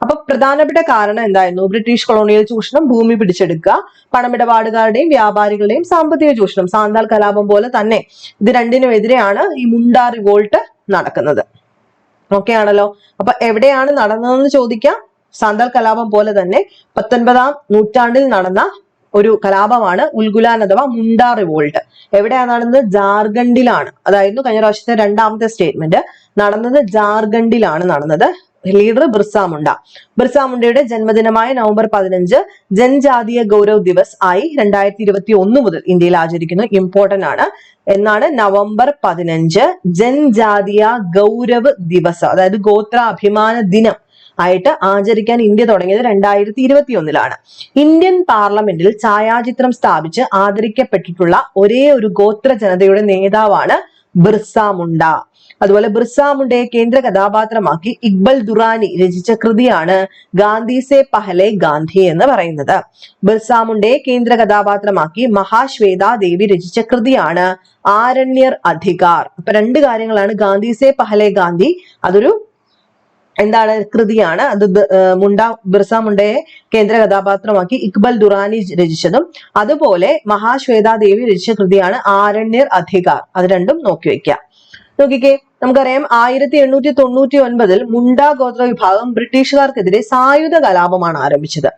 അപ്പൊ പ്രധാനപ്പെട്ട കാരണം എന്തായിരുന്നു? ബ്രിട്ടീഷ് കൊളോണിയൽ ചൂഷണം ഭൂമി പിടിച്ചെടുക്കുക പണമിടപാടുകാരുടെയും വ്യാപാരികളുടെയും സാമ്പത്തിക ചൂഷണം സാന്താൽ കലാപം പോലെ തന്നെ ഇത് രണ്ടിനും എതിരെയാണ് ഈ മുണ്ട റിവോൾട്ട് നടക്കുന്നത്. ഓക്കെ ആണല്ലോ? അപ്പൊ എവിടെയാണ് നടന്നതെന്ന് ചോദിക്കാം. സാന്താൽ കലാപം പോലെ തന്നെ പത്തൊൻപതാം നൂറ്റാണ്ടിൽ നടന്ന ഒരു കലാപമാണ് ഉൽഗുലാൻ അഥവാ മുണ്ട റിവോൾട്ട്. എവിടെയാണ് നടന്നത് ജാർഖണ്ഡിലാണ്. അതായിരുന്നു കഴിഞ്ഞ പ്രാവശ്യത്തെ രണ്ടാമത്തെ സ്റ്റേറ്റ്മെന്റ് നടന്നത് ജാർഖണ്ഡിലാണ് നടന്നത്. ലീഡർ ബിർസ മുണ്ട. ബിർസ മുണ്ടയുടെ ജന്മദിനമായ നവംബർ പതിനഞ്ച് ജൻജാതീയ ഗൗരവ് ദിവസ് ആയി രണ്ടായിരത്തി ഇരുപത്തി ഒന്ന് മുതൽ ഇന്ത്യയിൽ ആചരിക്കുന്നു. ഇമ്പോർട്ടന്റ് ആണ്. എന്നാണ് നവംബർ പതിനഞ്ച് ജൻജാതീയ ഗൗരവ് ദിവസ് അതായത് ഗോത്രാഭിമാന ദിനം. ആയിട്ട് ആചരിക്കാൻ ഇന്ത്യ തുടങ്ങിയത് രണ്ടായിരത്തി ഇരുപത്തി ഒന്നിലാണ് ഇന്ത്യൻ പാർലമെന്റിൽ ഛായാചിത്രം സ്ഥാപിച്ച് ആദരിക്കപ്പെട്ടിട്ടുള്ള ഒരേ ഒരു ഗോത്ര ജനതയുടെ നേതാവാണ് ബിർസ മുണ്ട. അതുപോലെ ബിർസ മുണ്ടയെ കേന്ദ്ര കഥാപാത്രമാക്കി ഇക്ബൽ ദുറാനി രചിച്ച കൃതിയാണ് ഗാന്ധി സെ പഹലെ ഗാന്ധി എന്ന് പറയുന്നത്. ബിർസ മുണ്ടയെ കേന്ദ്ര കഥാപാത്രമാക്കി മഹാശ്വേതാ ദേവി രചിച്ച കൃതിയാണ് ആരണ്യർ അധികാർ. അപ്പൊ രണ്ട് കാര്യങ്ങളാണ് ഗാന്ധി സെ പഹലെ ഗാന്ധി അതൊരു എന്താണ് കൃതിയാണ്. അത് മുണ്ട ബിർസ മുണ്ടയെ കേന്ദ്ര കഥാപാത്രമാക്കി ഇക്ബൽ ദുറാനി രചിച്ചതും അതുപോലെ മഹാശ്വേതാദേവി രചിച്ച കൃതിയാണ് ആരണ്യർ അധികാർ. അത് രണ്ടും നോക്കി വെക്കാം. നോക്കിക്കേ. നമുക്കറിയാം ആയിരത്തി എണ്ണൂറ്റി തൊണ്ണൂറ്റി ഒൻപതിൽ മുണ്ട ഗോത്ര വിഭാഗം ബ്രിട്ടീഷുകാർക്കെതിരെ സായുധ കലാപമാണ് ആരംഭിച്ചത്.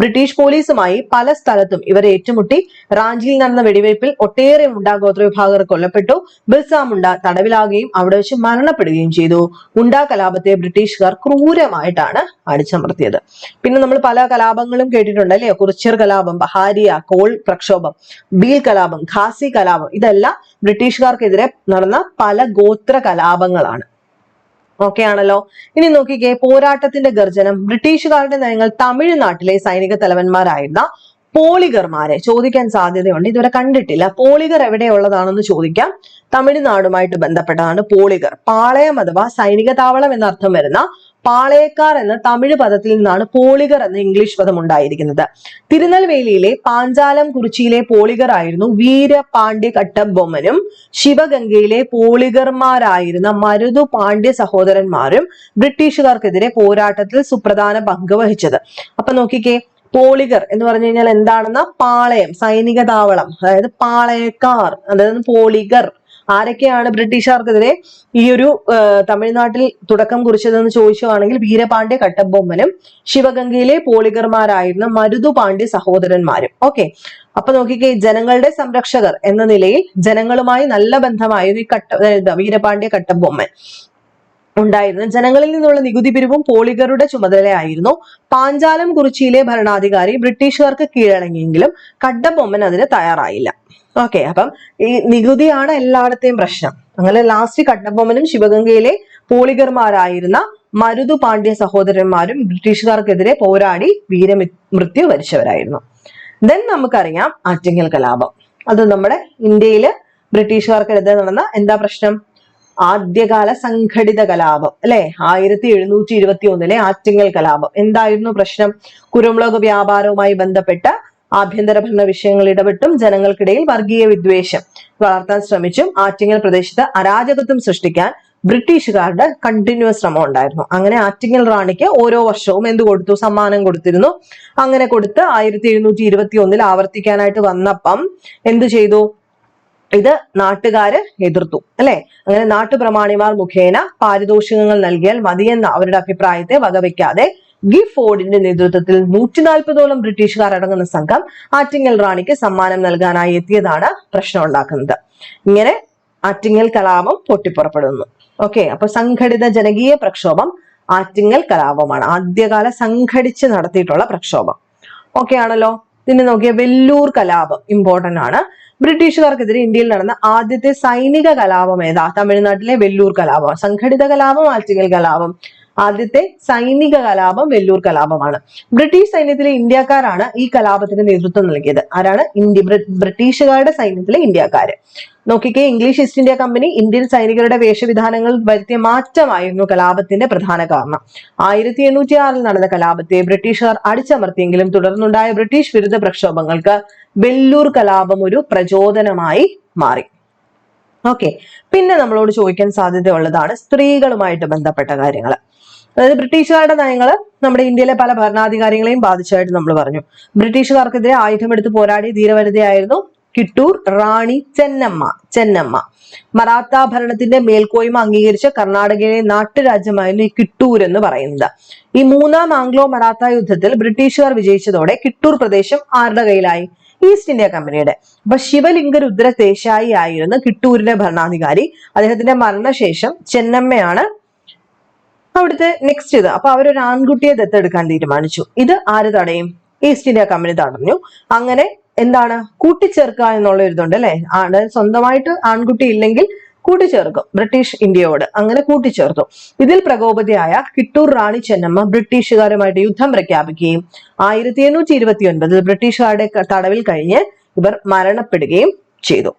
ബ്രിട്ടീഷ് പോലീസുമായി പല സ്ഥലത്തും ഇവർ ഏറ്റുമുട്ടി. റാഞ്ചിയിൽ നടന്ന വെടിവയ്പിൽ ഒട്ടേറെ മുണ്ട ഗോത്ര വിഭാഗർ കൊല്ലപ്പെട്ടു. ബിർസ മുണ്ട തടവിലാകുകയും അവിടെ വെച്ച് മരണപ്പെടുകയും ചെയ്തു. മുണ്ട കലാപത്തെ ബ്രിട്ടീഷുകാർ ക്രൂരമായിട്ടാണ് അടിച്ചമർത്തിയത്. പിന്നെ നമ്മൾ പല കലാപങ്ങളും കേട്ടിട്ടുണ്ട് അല്ലേ? കുറിച്യർ കലാപം ബഹാരിയ കോൾ പ്രക്ഷോഭം ബീൽ കലാപം ഖാസി കലാപം ഇതെല്ലാം ബ്രിട്ടീഷുകാർക്കെതിരെ നടന്ന പല ഗോത്ര കലാപങ്ങളാണ് ഓക്കെ ആണല്ലോ? ഇനി നോക്കിക്കേ പോരാട്ടത്തിന്റെ ഗർജനം. ബ്രിട്ടീഷുകാരുടെ നയങ്ങൾ തമിഴ്നാട്ടിലെ സൈനിക തലവന്മാരായിരുന്ന പോളിഗർമാരെ ചോദിക്കാൻ സാധ്യതയുണ്ട്. ഇതുവരെ കണ്ടിട്ടില്ല. പോളിഗർ എവിടെയുള്ളതാണെന്ന് ചോദിക്കാം. തമിഴ്നാടുമായിട്ട് ബന്ധപ്പെട്ടതാണ് പോളിഗർ. പാളയം അഥവാ സൈനിക താവളം എന്നർത്ഥം വരുന്ന പാളയക്കാർ എന്ന തമിഴ് പദത്തിൽ നിന്നാണ് പോളിഗർ എന്ന ഇംഗ്ലീഷ് പദം ഉണ്ടായിരിക്കുന്നത്. തിരുനെൽവേലിയിലെ പാഞ്ചാലം കുറിച്ചിയിലെ പോളിഗർ ആയിരുന്നു വീര പാണ്ഡ്യ കട്ടബൊമ്മനും ശിവഗംഗയിലെ പോളിഗർമാരായിരുന്ന മരുതു പാണ്ഡ്യ സഹോദരന്മാരും ബ്രിട്ടീഷുകാർക്കെതിരെ പോരാട്ടത്തിൽ സുപ്രധാന പങ്ക് വഹിച്ചത്. അപ്പൊ നോക്കിക്കേ പോളിഗർ എന്ന് പറഞ്ഞു കഴിഞ്ഞാൽ എന്താണെന്ന? പാളയം സൈനിക താവളം അതായത് പാളയക്കാർ അതായത് പോളിഗർ. ആരൊക്കെയാണ് ബ്രിട്ടീഷുകാർക്കെതിരെ ഈ ഒരു തമിഴ്നാട്ടിൽ തുടക്കം കുറിച്ചതെന്ന് ചോദിച്ചുവാണെങ്കിൽ വീരപാണ്ഡ്യ കട്ടബൊമ്മനും ശിവഗംഗയിലെ പോളിഗർമാരായിരുന്ന മരുതു പാണ്ഡ്യ സഹോദരന്മാരും. ഓക്കെ. അപ്പൊ നോക്കിക്കേ ജനങ്ങളുടെ സംരക്ഷകർ എന്ന നിലയിൽ ജനങ്ങളുമായി നല്ല ബന്ധമായിരുന്നു ഈ കട്ട വീരപാണ്ഡ്യ കട്ടബൊമ്മൻ. ഉണ്ടായിരുന്നു. ജനങ്ങളിൽ നിന്നുള്ള നികുതി പിരിവും പോളിഗറുടെ ചുമതലയായിരുന്നു. പാഞ്ചാലം കുറിച്ചിയിലെ ഭരണാധികാരി ബ്രിട്ടീഷുകാർക്ക് കീഴടങ്ങിയെങ്കിലും കട്ടബൊമ്മൻ അതിന് തയ്യാറായില്ല. ഓക്കെ അപ്പം ഈ നികുതിയാണ് എല്ലായിടത്തെയും പ്രശ്നം. അങ്ങനെ ലാസ്റ്റ് കട്ടപ്പൊമ്മനും ശിവഗംഗയിലെ പോളിഗർമാരായിരുന്ന മരുതു പാണ്ഡ്യ സഹോദരന്മാരും ബ്രിട്ടീഷുകാർക്കെതിരെ പോരാടി വീരമി മൃത്യു വരിച്ചവരായിരുന്നു. ദെൻ നമുക്കറിയാം ആറ്റിങ്ങൽ കലാപം. അത് നമ്മുടെ ഇന്ത്യയിൽ ബ്രിട്ടീഷുകാർക്കെതിരെ നടന്ന എന്താ പ്രശ്നം? ആദ്യകാല സംഘടിത കലാപം അല്ലെ? ആയിരത്തി എഴുന്നൂറ്റി ഇരുപത്തി ഒന്നിലെ ആറ്റിങ്ങൽ കലാപം. എന്തായിരുന്നു പ്രശ്നം? കുരുമുളക് വ്യാപാരവുമായി ബന്ധപ്പെട്ട ആഭ്യന്തര ഭരണ വിഷയങ്ങൾ ഇടപെട്ടും ജനങ്ങൾക്കിടയിൽ വർഗീയ വിദ്വേഷം വളർത്താൻ ശ്രമിച്ചും ആറ്റിങ്ങൽ പ്രദേശത്ത് അരാജകത്വം സൃഷ്ടിക്കാൻ ബ്രിട്ടീഷുകാരുടെ കണ്ടിന്യൂസ് ശ്രമം ഉണ്ടായിരുന്നു. അങ്ങനെ ആറ്റിങ്ങൽ റാണിക്ക് ഓരോ വർഷവും എന്ത് കൊടുത്തു? സമ്മാനം കൊടുത്തിരുന്നു. അങ്ങനെ കൊടുത്ത് ആയിരത്തി എഴുന്നൂറ്റി ഇരുപത്തി ഒന്നിൽ ആവർത്തിക്കാനായിട്ട് വന്നപ്പം എന്ത് ചെയ്തു? ഇത് നാട്ടുകാര് എതിർത്തു അല്ലെ? അങ്ങനെ നാട്ടുപ്രമാണിമാർ മുഖേന പാരിതോഷികങ്ങൾ നൽകിയാൽ മതിയെന്ന അവരുടെ അഭിപ്രായത്തെ വകവെക്കാതെ ഗിഫോർഡിന്റെ നേതൃത്വത്തിൽ നൂറ്റി നാൽപ്പതോളം ബ്രിട്ടീഷുകാർ അടങ്ങുന്ന സംഘം ആറ്റിങ്ങൽ റാണിക്ക് സമ്മാനം നൽകാനായി എത്തിയതാണ് പ്രശ്നം ഉണ്ടാക്കുന്നത് ഇങ്ങനെ ആറ്റിങ്ങൽ കലാപം പൊട്ടിപ്പുറപ്പെടുന്നു. ഓക്കെ അപ്പൊ സംഘടിത ജനകീയ പ്രക്ഷോഭം ആറ്റിങ്ങൽ കലാപമാണ്. ആദ്യകാല സംഘടിച്ച് നടത്തിയിട്ടുള്ള പ്രക്ഷോഭം. ഓക്കെ ആണല്ലോ? പിന്നെ നോക്കിയ വെല്ലൂർ കലാപം ഇമ്പോർട്ടന്റ് ആണ്. ബ്രിട്ടീഷുകാർക്കെതിരെ ഇന്ത്യയിൽ നടന്ന ആദ്യത്തെ സൈനിക കലാപം ഏതാ? തമിഴ്നാട്ടിലെ വെല്ലൂർ കലാപം സംഘടിത കലാപം ആറ്റിങ്ങൽ കലാപം. ആദ്യത്തെ സൈനിക കലാപം വെല്ലൂർ കലാപമാണ്. ബ്രിട്ടീഷ് സൈന്യത്തിലെ ഇന്ത്യക്കാരാണ് ഈ കലാപത്തിന് നേതൃത്വം നൽകിയത്. ആരാണ്? ഇന്ത്യ ബ്രി- ബ്രിട്ടീഷുകാരുടെ സൈന്യത്തിലെ ഇന്ത്യക്കാര്. നോക്കിക്കേ English East India Company Indian സൈനികരുടെ വേഷവിധാനങ്ങൾ വരുത്തിയ മാറ്റമായിരുന്നു കലാപത്തിന്റെ പ്രധാന കാരണം. ആയിരത്തി എണ്ണൂറ്റി ആറിൽ നടന്ന കലാപത്തെ ബ്രിട്ടീഷുകാർ അടിച്ചമർത്തിയെങ്കിലും തുടർന്നുണ്ടായ ബ്രിട്ടീഷ് വിരുദ്ധ പ്രക്ഷോഭങ്ങൾക്ക് വെല്ലൂർ കലാപം ഒരു പ്രചോദനമായി മാറി. ഓക്കെ പിന്നെ നമ്മളോട് ചോദിക്കാൻ സാധ്യതയുള്ളതാണ് സ്ത്രീകളുമായിട്ട് ബന്ധപ്പെട്ട കാര്യങ്ങൾ അതായത് ബ്രിട്ടീഷുകാരുടെ നയങ്ങൾ നമ്മുടെ ഇന്ത്യയിലെ പല ഭരണാധികാരികളെയും ബാധിച്ചതായിട്ട് നമ്മൾ പറഞ്ഞു. ബ്രിട്ടീഷുകാർക്കെതിരെ ആയുധമെടുത്ത് പോരാടിയ ധീരവനിതയായിരുന്നു കിട്ടൂർ റാണി ചെന്നമ്മ ചെന്നമ്മ. മറാത്ത ഭരണത്തിന്റെ മേൽക്കോയ്മ അംഗീകരിച്ച കർണാടകയിലെ നാട്ടുരാജ്യമായിരുന്നു ഈ കിട്ടൂർ എന്ന് പറയുന്നത്. ഈ മൂന്നാം ആംഗ്ലോ മറാത്ത യുദ്ധത്തിൽ ബ്രിട്ടീഷുകാർ വിജയിച്ചതോടെ കിട്ടൂർ പ്രദേശം ആരുടെ കയ്യിലായി? ഈസ്റ്റ് ഇന്ത്യ കമ്പനിയുടെ. അപ്പൊ ശിവലിംഗ രുദ്ര ദേശായി ആയിരുന്നു കിട്ടൂരിന്റെ ഭരണാധികാരി അദ്ദേഹത്തിന്റെ മരണശേഷം ചെന്നമ്മയാണ് അവിടുത്തെ നെക്സ്റ്റ് ഇത്. അപ്പൊ അവരൊരു ആൺകുട്ടിയെ ദത്തെടുക്കാൻ തീരുമാനിച്ചു. ഇത് ആര് തടയും? ഈസ്റ്റ് ഇന്ത്യ കമ്പനി തടഞ്ഞു. അങ്ങനെ എന്താണ്? കൂട്ടിച്ചേർക്കുക എന്നുള്ള ഒരു ഇതുണ്ട് അല്ലെ? ആണ് സ്വന്തമായിട്ട് ആൺകുട്ടി ഇല്ലെങ്കിൽ കൂട്ടിച്ചേർക്കും. ബ്രിട്ടീഷ് ഇന്ത്യയോട് അങ്ങനെ കൂട്ടിച്ചേർത്തു. ഇതിൽ പ്രകോപിതയായ കിട്ടൂർ റാണി ചെന്നമ്മ ബ്രിട്ടീഷുകാരുമായിട്ട് യുദ്ധം പ്രഖ്യാപിക്കുകയും ആയിരത്തി എണ്ണൂറ്റി ഇരുപത്തി ഒൻപതിൽ ബ്രിട്ടീഷുകാരുടെ തടവിൽ കഴിഞ്ഞ് ഇവർ മരണപ്പെടുകയും ചെയ്തു.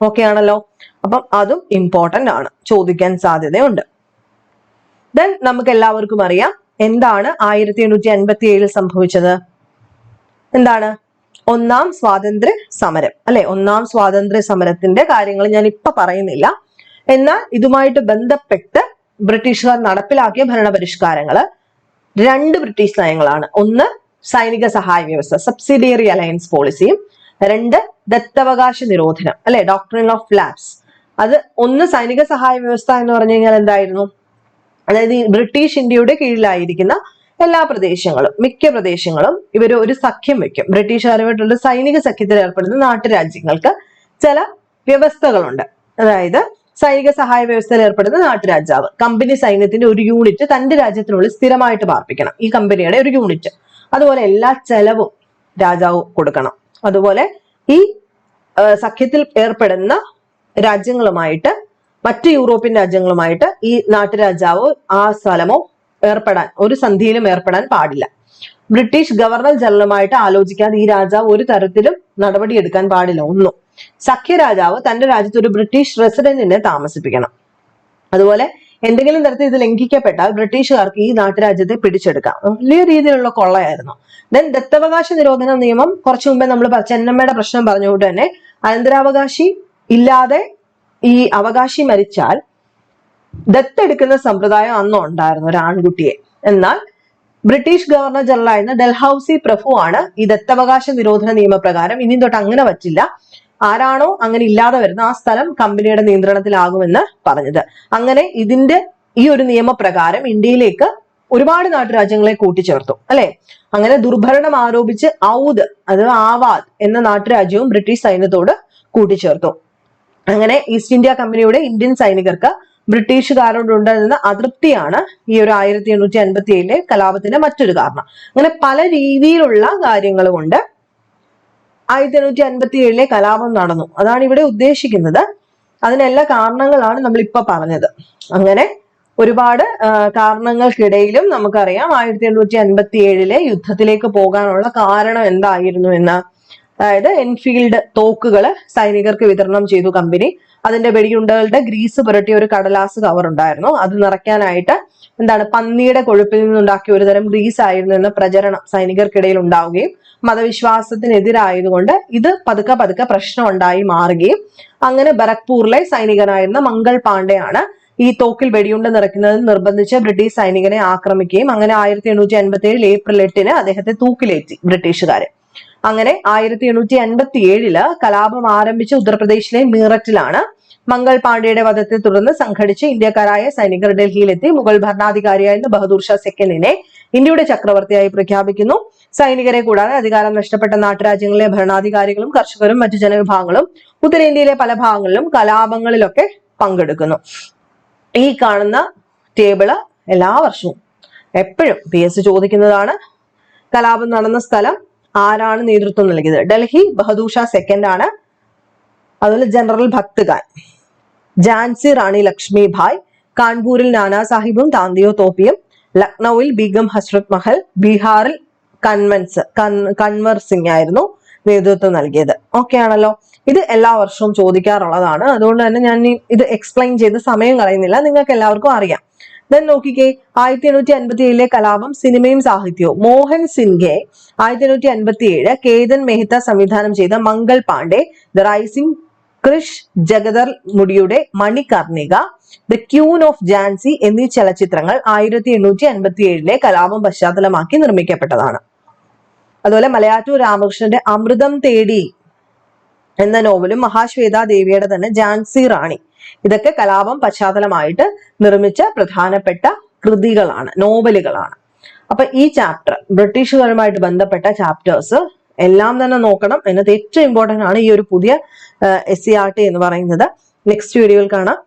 ഓക്കെ ആണല്ലോ? അപ്പം അതും ഇമ്പോർട്ടന്റ് ആണ്. ചോദിക്കാൻ സാധ്യതയുണ്ട്. ദെൻ നമുക്ക് എല്ലാവർക്കും അറിയാം എന്താണ് ആയിരത്തി എണ്ണൂറ്റി അൻപത്തി ഏഴിൽ സംഭവിച്ചത്. എന്താണ്? ഒന്നാം സ്വാതന്ത്ര്യ സമരം. അല്ലെ? ഒന്നാം സ്വാതന്ത്ര്യ സമരത്തിന്റെ കാര്യങ്ങൾ ഞാൻ ഇപ്പൊ പറയുന്നില്ല. എന്നാൽ ഇതുമായിട്ട് ബന്ധപ്പെട്ട് ബ്രിട്ടീഷുകാർ നടപ്പിലാക്കിയ ഭരണപരിഷ്കാരങ്ങൾ രണ്ട് ബ്രിട്ടീഷ് നയങ്ങളാണ്. ഒന്ന് സൈനിക സഹായ വ്യവസ്ഥ സബ്സിഡിയറി അലയൻസ് പോളിസിയും. രണ്ട് ദത്തവകാശ നിരോധനം അല്ലെ? ഡോക്ടറിൻ ഓഫ് ലാബ്സ് അത് ഒന്ന് സൈനിക സഹായ വ്യവസ്ഥ എന്ന് പറഞ്ഞു കഴിഞ്ഞാൽ എന്തായിരുന്നു? അതായത് ഈ ബ്രിട്ടീഷ് ഇന്ത്യയുടെ കീഴിലായിരിക്കുന്ന എല്ലാ പ്രദേശങ്ങളും മിക്ക പ്രദേശങ്ങളും ഇവർ ഒരു സഖ്യം വെക്കും. ബ്രിട്ടീഷുകാരുമായിട്ടുള്ള സൈനിക സഖ്യത്തിൽ ഏർപ്പെടുന്ന നാട്ടുരാജ്യങ്ങൾക്ക് ചില വ്യവസ്ഥകളുണ്ട്. അതായത് സൈനിക സഹായ വ്യവസ്ഥയിൽ ഏർപ്പെടുന്ന നാട്ടുരാജാവ് കമ്പനി സൈന്യത്തിന്റെ ഒരു യൂണിറ്റ് തന്റെ രാജ്യത്തിനുള്ളിൽ സ്ഥിരമായിട്ട് പാർപ്പിക്കണം. ഈ കമ്പനിയുടെ ഒരു യൂണിറ്റ്. അതുപോലെ എല്ലാ ചെലവും രാജാവ് കൊടുക്കണം. അതുപോലെ ഈ സഖ്യത്തിൽ ഏർപ്പെടുന്ന രാജ്യങ്ങളുമായിട്ട് മറ്റ് യൂറോപ്യൻ രാജ്യങ്ങളുമായിട്ട് ഈ നാട്ടുരാജാവോ ആ സ്ഥലമോ ഏർപ്പെടാൻ ഒരു സന്ധിയിലും ഏർപ്പെടാൻ പാടില്ല. ബ്രിട്ടീഷ് ഗവർണർ ജനറലുമായിട്ട് ആലോചിക്കാതെ ഈ രാജാവ് ഒരു തരത്തിലും നടപടിയെടുക്കാൻ പാടില്ല. ഒന്നും സഖ്യ രാജാവ് തന്റെ രാജ്യത്ത് ഒരു ബ്രിട്ടീഷ് റെസിഡന്റിനെ താമസിപ്പിക്കണം. അതുപോലെ എന്തെങ്കിലും തരത്തിൽ ഇത് ലംഘിക്കപ്പെട്ടാൽ ബ്രിട്ടീഷുകാർക്ക് ഈ നാട്ടുരാജ്യത്തെ പിടിച്ചെടുക്കാം. വലിയ രീതിയിലുള്ള കൊള്ളയായിരുന്നു. ദെൻ ദത്തവകാശ നിരോധന നിയമം കുറച്ചു മുമ്പേ നമ്മൾ ചെന്നമ്മയുടെ പ്രശ്നം പറഞ്ഞുകൊണ്ട് തന്നെ അനന്തരാവകാശി ഇല്ലാതെ ഈ അവകാശി മരിച്ചാൽ ദത്തെടുക്കുന്ന സമ്പ്രദായം അന്നും ഉണ്ടായിരുന്നു ഒരു ആൺകുട്ടിയെ. എന്നാൽ ബ്രിട്ടീഷ് ഗവർണർ ജനറൽ ആയിരുന്ന ഡൽഹൌസി പ്രഭു ആണ് ഈ ദത്തവകാശ നിരോധന നിയമപ്രകാരം ഇനി തൊട്ട് അങ്ങനെ പറ്റില്ല. ആരാണോ അങ്ങനെ ഇല്ലാതെ വരുന്ന ആ സ്ഥലം കമ്പനിയുടെ നിയന്ത്രണത്തിലാകുമെന്ന് പറഞ്ഞത്. അങ്ങനെ ഇതിന്റെ ഈ ഒരു നിയമപ്രകാരം ഇന്ത്യയിലേക്ക് ഒരുപാട് നാട്ടുരാജ്യങ്ങളെ കൂട്ടിച്ചേർത്തു. അല്ലെ? അങ്ങനെ ദുർഭരണം ആരോപിച്ച് ഔദ് അത് ആവാദ് എന്ന നാട്ടുരാജ്യവും ബ്രിട്ടീഷ് സൈന്യത്തോട് കൂട്ടിച്ചേർത്തു. അങ്ങനെ ഈസ്റ്റ് ഇന്ത്യ കമ്പനിയുടെ ഇന്ത്യൻ സൈനികർക്ക് ബ്രിട്ടീഷുകാരോടുണ്ടായിരുന്ന അതൃപ്തിയാണ് ഈ ഒരു ആയിരത്തി എണ്ണൂറ്റി അൻപത്തി ഏഴിലെ കലാപത്തിന്റെ മറ്റൊരു കാരണം. അങ്ങനെ പല രീതിയിലുള്ള കാര്യങ്ങൾ കൊണ്ട് ആയിരത്തി എണ്ണൂറ്റി അൻപത്തി ഏഴിലെ കലാപം നടന്നു. അതാണ് ഇവിടെ ഉദ്ദേശിക്കുന്നത്. അതിനെല്ലാ കാരണങ്ങളാണ് നമ്മൾ ഇപ്പൊ പറഞ്ഞത്. അങ്ങനെ ഒരുപാട് കാരണങ്ങൾക്കിടയിലും നമുക്കറിയാം ആയിരത്തി എണ്ണൂറ്റി അൻപത്തി ഏഴിലെ യുദ്ധത്തിലേക്ക് പോകാനുള്ള കാരണം എന്തായിരുന്നു എന്ന് അതായത് എൻഫീൽഡ് തോക്കുകൾ സൈനികർക്ക് വിതരണം ചെയ്തു കമ്പനി. അതിന്റെ വെടിയുണ്ടകളുടെ ഗ്രീസ് പുരട്ടിയ ഒരു കടലാസ് കവർ ഉണ്ടായിരുന്നു. അത് നിറയ്ക്കാനായിട്ട് എന്താണ് പന്നിയുടെ കൊഴുപ്പിൽ നിന്നുണ്ടാക്കിയ ഒരു തരം ഗ്രീസ് ആയിരുന്നു എന്ന പ്രചരണം സൈനികർക്കിടയിൽ ഉണ്ടാവുകയും മതവിശ്വാസത്തിനെതിരായതുകൊണ്ട് ഇത് പതുക്കെ പതുക്കെ പ്രശ്നം ഉണ്ടായി മാറുകയും അങ്ങനെ ബരക്പൂറിലെ സൈനികനായിരുന്ന മംഗൾ പാണ്ഡെയാണ് ഈ തോക്കിൽ വെടിയുണ്ട നിറയ്ക്കുന്നത് നിർബന്ധിച്ച് ബ്രിട്ടീഷ് സൈനികനെ ആക്രമിക്കുകയും അങ്ങനെ ആയിരത്തി എണ്ണൂറ്റി അൻപത്തി ഏഴിൽ ഏപ്രിൽ എട്ടിന് അദ്ദേഹത്തെ തൂക്കിലേറ്റി ബ്രിട്ടീഷുകാര്. അങ്ങനെ ആയിരത്തി എണ്ണൂറ്റി അൻപത്തി ഏഴിൽ കലാപം ആരംഭിച്ച ഉത്തർപ്രദേശിലെ മീററ്റിലാണ് മംഗൾ പാണ്ഡെയുടെ വധത്തെ തുടർന്ന് സംഘടിച്ച് ഇന്ത്യക്കാരായ സൈനികർ ഡൽഹിയിലെത്തി മുഗൾ ഭരണാധികാരിയായിരുന്ന ബഹദൂർ ഷാ സെക്കൻഡിനെ ഇന്ത്യയുടെ ചക്രവർത്തിയായി പ്രഖ്യാപിക്കുന്നു. സൈനികരെ കൂടാതെ അധികാരം നഷ്ടപ്പെട്ട നാട്ടുരാജ്യങ്ങളിലെ ഭരണാധികാരികളും കർഷകരും മറ്റു ജനവിഭാഗങ്ങളും ഉത്തരേന്ത്യയിലെ പല ഭാഗങ്ങളിലും കലാപങ്ങളിലൊക്കെ പങ്കെടുക്കുന്നു. ഈ കാണുന്ന ടേബിൾ എല്ലാ വർഷവും എപ്പോഴും പി എസ് ചോദിക്കുന്നതാണ്. കലാപം നടന്ന സ്ഥലം ആരാണ് നേതൃത്വം നൽകിയത്? ഡൽഹി ബഹദൂഷ സെക്കൻഡ് ആണ്. അതുപോലെ ജനറൽ ഭക്ത് ഖാൻ ജാൻസി റാണി ലക്ഷ്മി ഭായ് കാൺപൂരിൽ നാനാ സാഹിബും താന്തിയോ തോപ്പിയും ലക്നൌവിൽ ബീഗം ഹസ്രത് മഹൽ ബീഹാറിൽ കൺവൻസ് കൺവർ സിംഗ് ആയിരുന്നു നേതൃത്വം നൽകിയത്. ഓക്കെ ആണല്ലോ. ഇത് എല്ലാ വർഷവും ചോദിക്കാറുള്ളതാണ്. അതുകൊണ്ട് തന്നെ ഞാൻ ഇത് എക്സ്പ്ലെയിൻ ചെയ്ത് സമയം കളയുന്നില്ല. നിങ്ങൾക്ക് എല്ലാവർക്കും അറിയാം. ദെൻ നോക്കിക്കേ ആയിരത്തി എണ്ണൂറ്റി അൻപത്തി ഏഴിലെ കലാപം സിനിമയും സാഹിത്യവും. മോഹൻ സിൻഗെ ആയിരത്തി എണ്ണൂറ്റി അൻപത്തി ഏഴ് കേതൻ മെഹ്ത്ത സംവിധാനം ചെയ്ത മംഗൾ പാണ്ഡെ ദ റൈസിംഗ് ക്രിഷ് ജഗദർ മുടിയുടെ Manikarnika the queen of Jhansi എന്നീ ചലച്ചിത്രങ്ങൾ ആയിരത്തി എണ്ണൂറ്റി അൻപത്തി ഏഴിലെ കലാപം പശ്ചാത്തലമാക്കി നിർമ്മിക്കപ്പെട്ടതാണ്. അതുപോലെ മലയാറ്റൂർ രാമകൃഷ്ണന്റെ അമൃതം തേടി എന്ന നോവലും മഹാശ്വേത ദേവിയുടെ തന്നെ ജാൻസി റാണി. ഇതൊക്കെ കലാപം പശ്ചാത്തലമായിട്ട് നിർമ്മിച്ച പ്രധാനപ്പെട്ട കൃതികളാണ് നോവലുകളാണ്. അപ്പൊ ഈ ചാപ്റ്റർ ബ്രിട്ടീഷുകാരുമായിട്ട് ബന്ധപ്പെട്ട ചാപ്റ്റേഴ്സ് എല്ലാം തന്നെ നോക്കണം എന്നത് ഏറ്റവും ഇമ്പോർട്ടന്റ് ആണ് ഈ ഒരു പുതിയ എസ് സി ആർ ടി എന്ന് പറയുന്നത്. നെക്സ്റ്റ് വീഡിയോയിൽ കാണാം.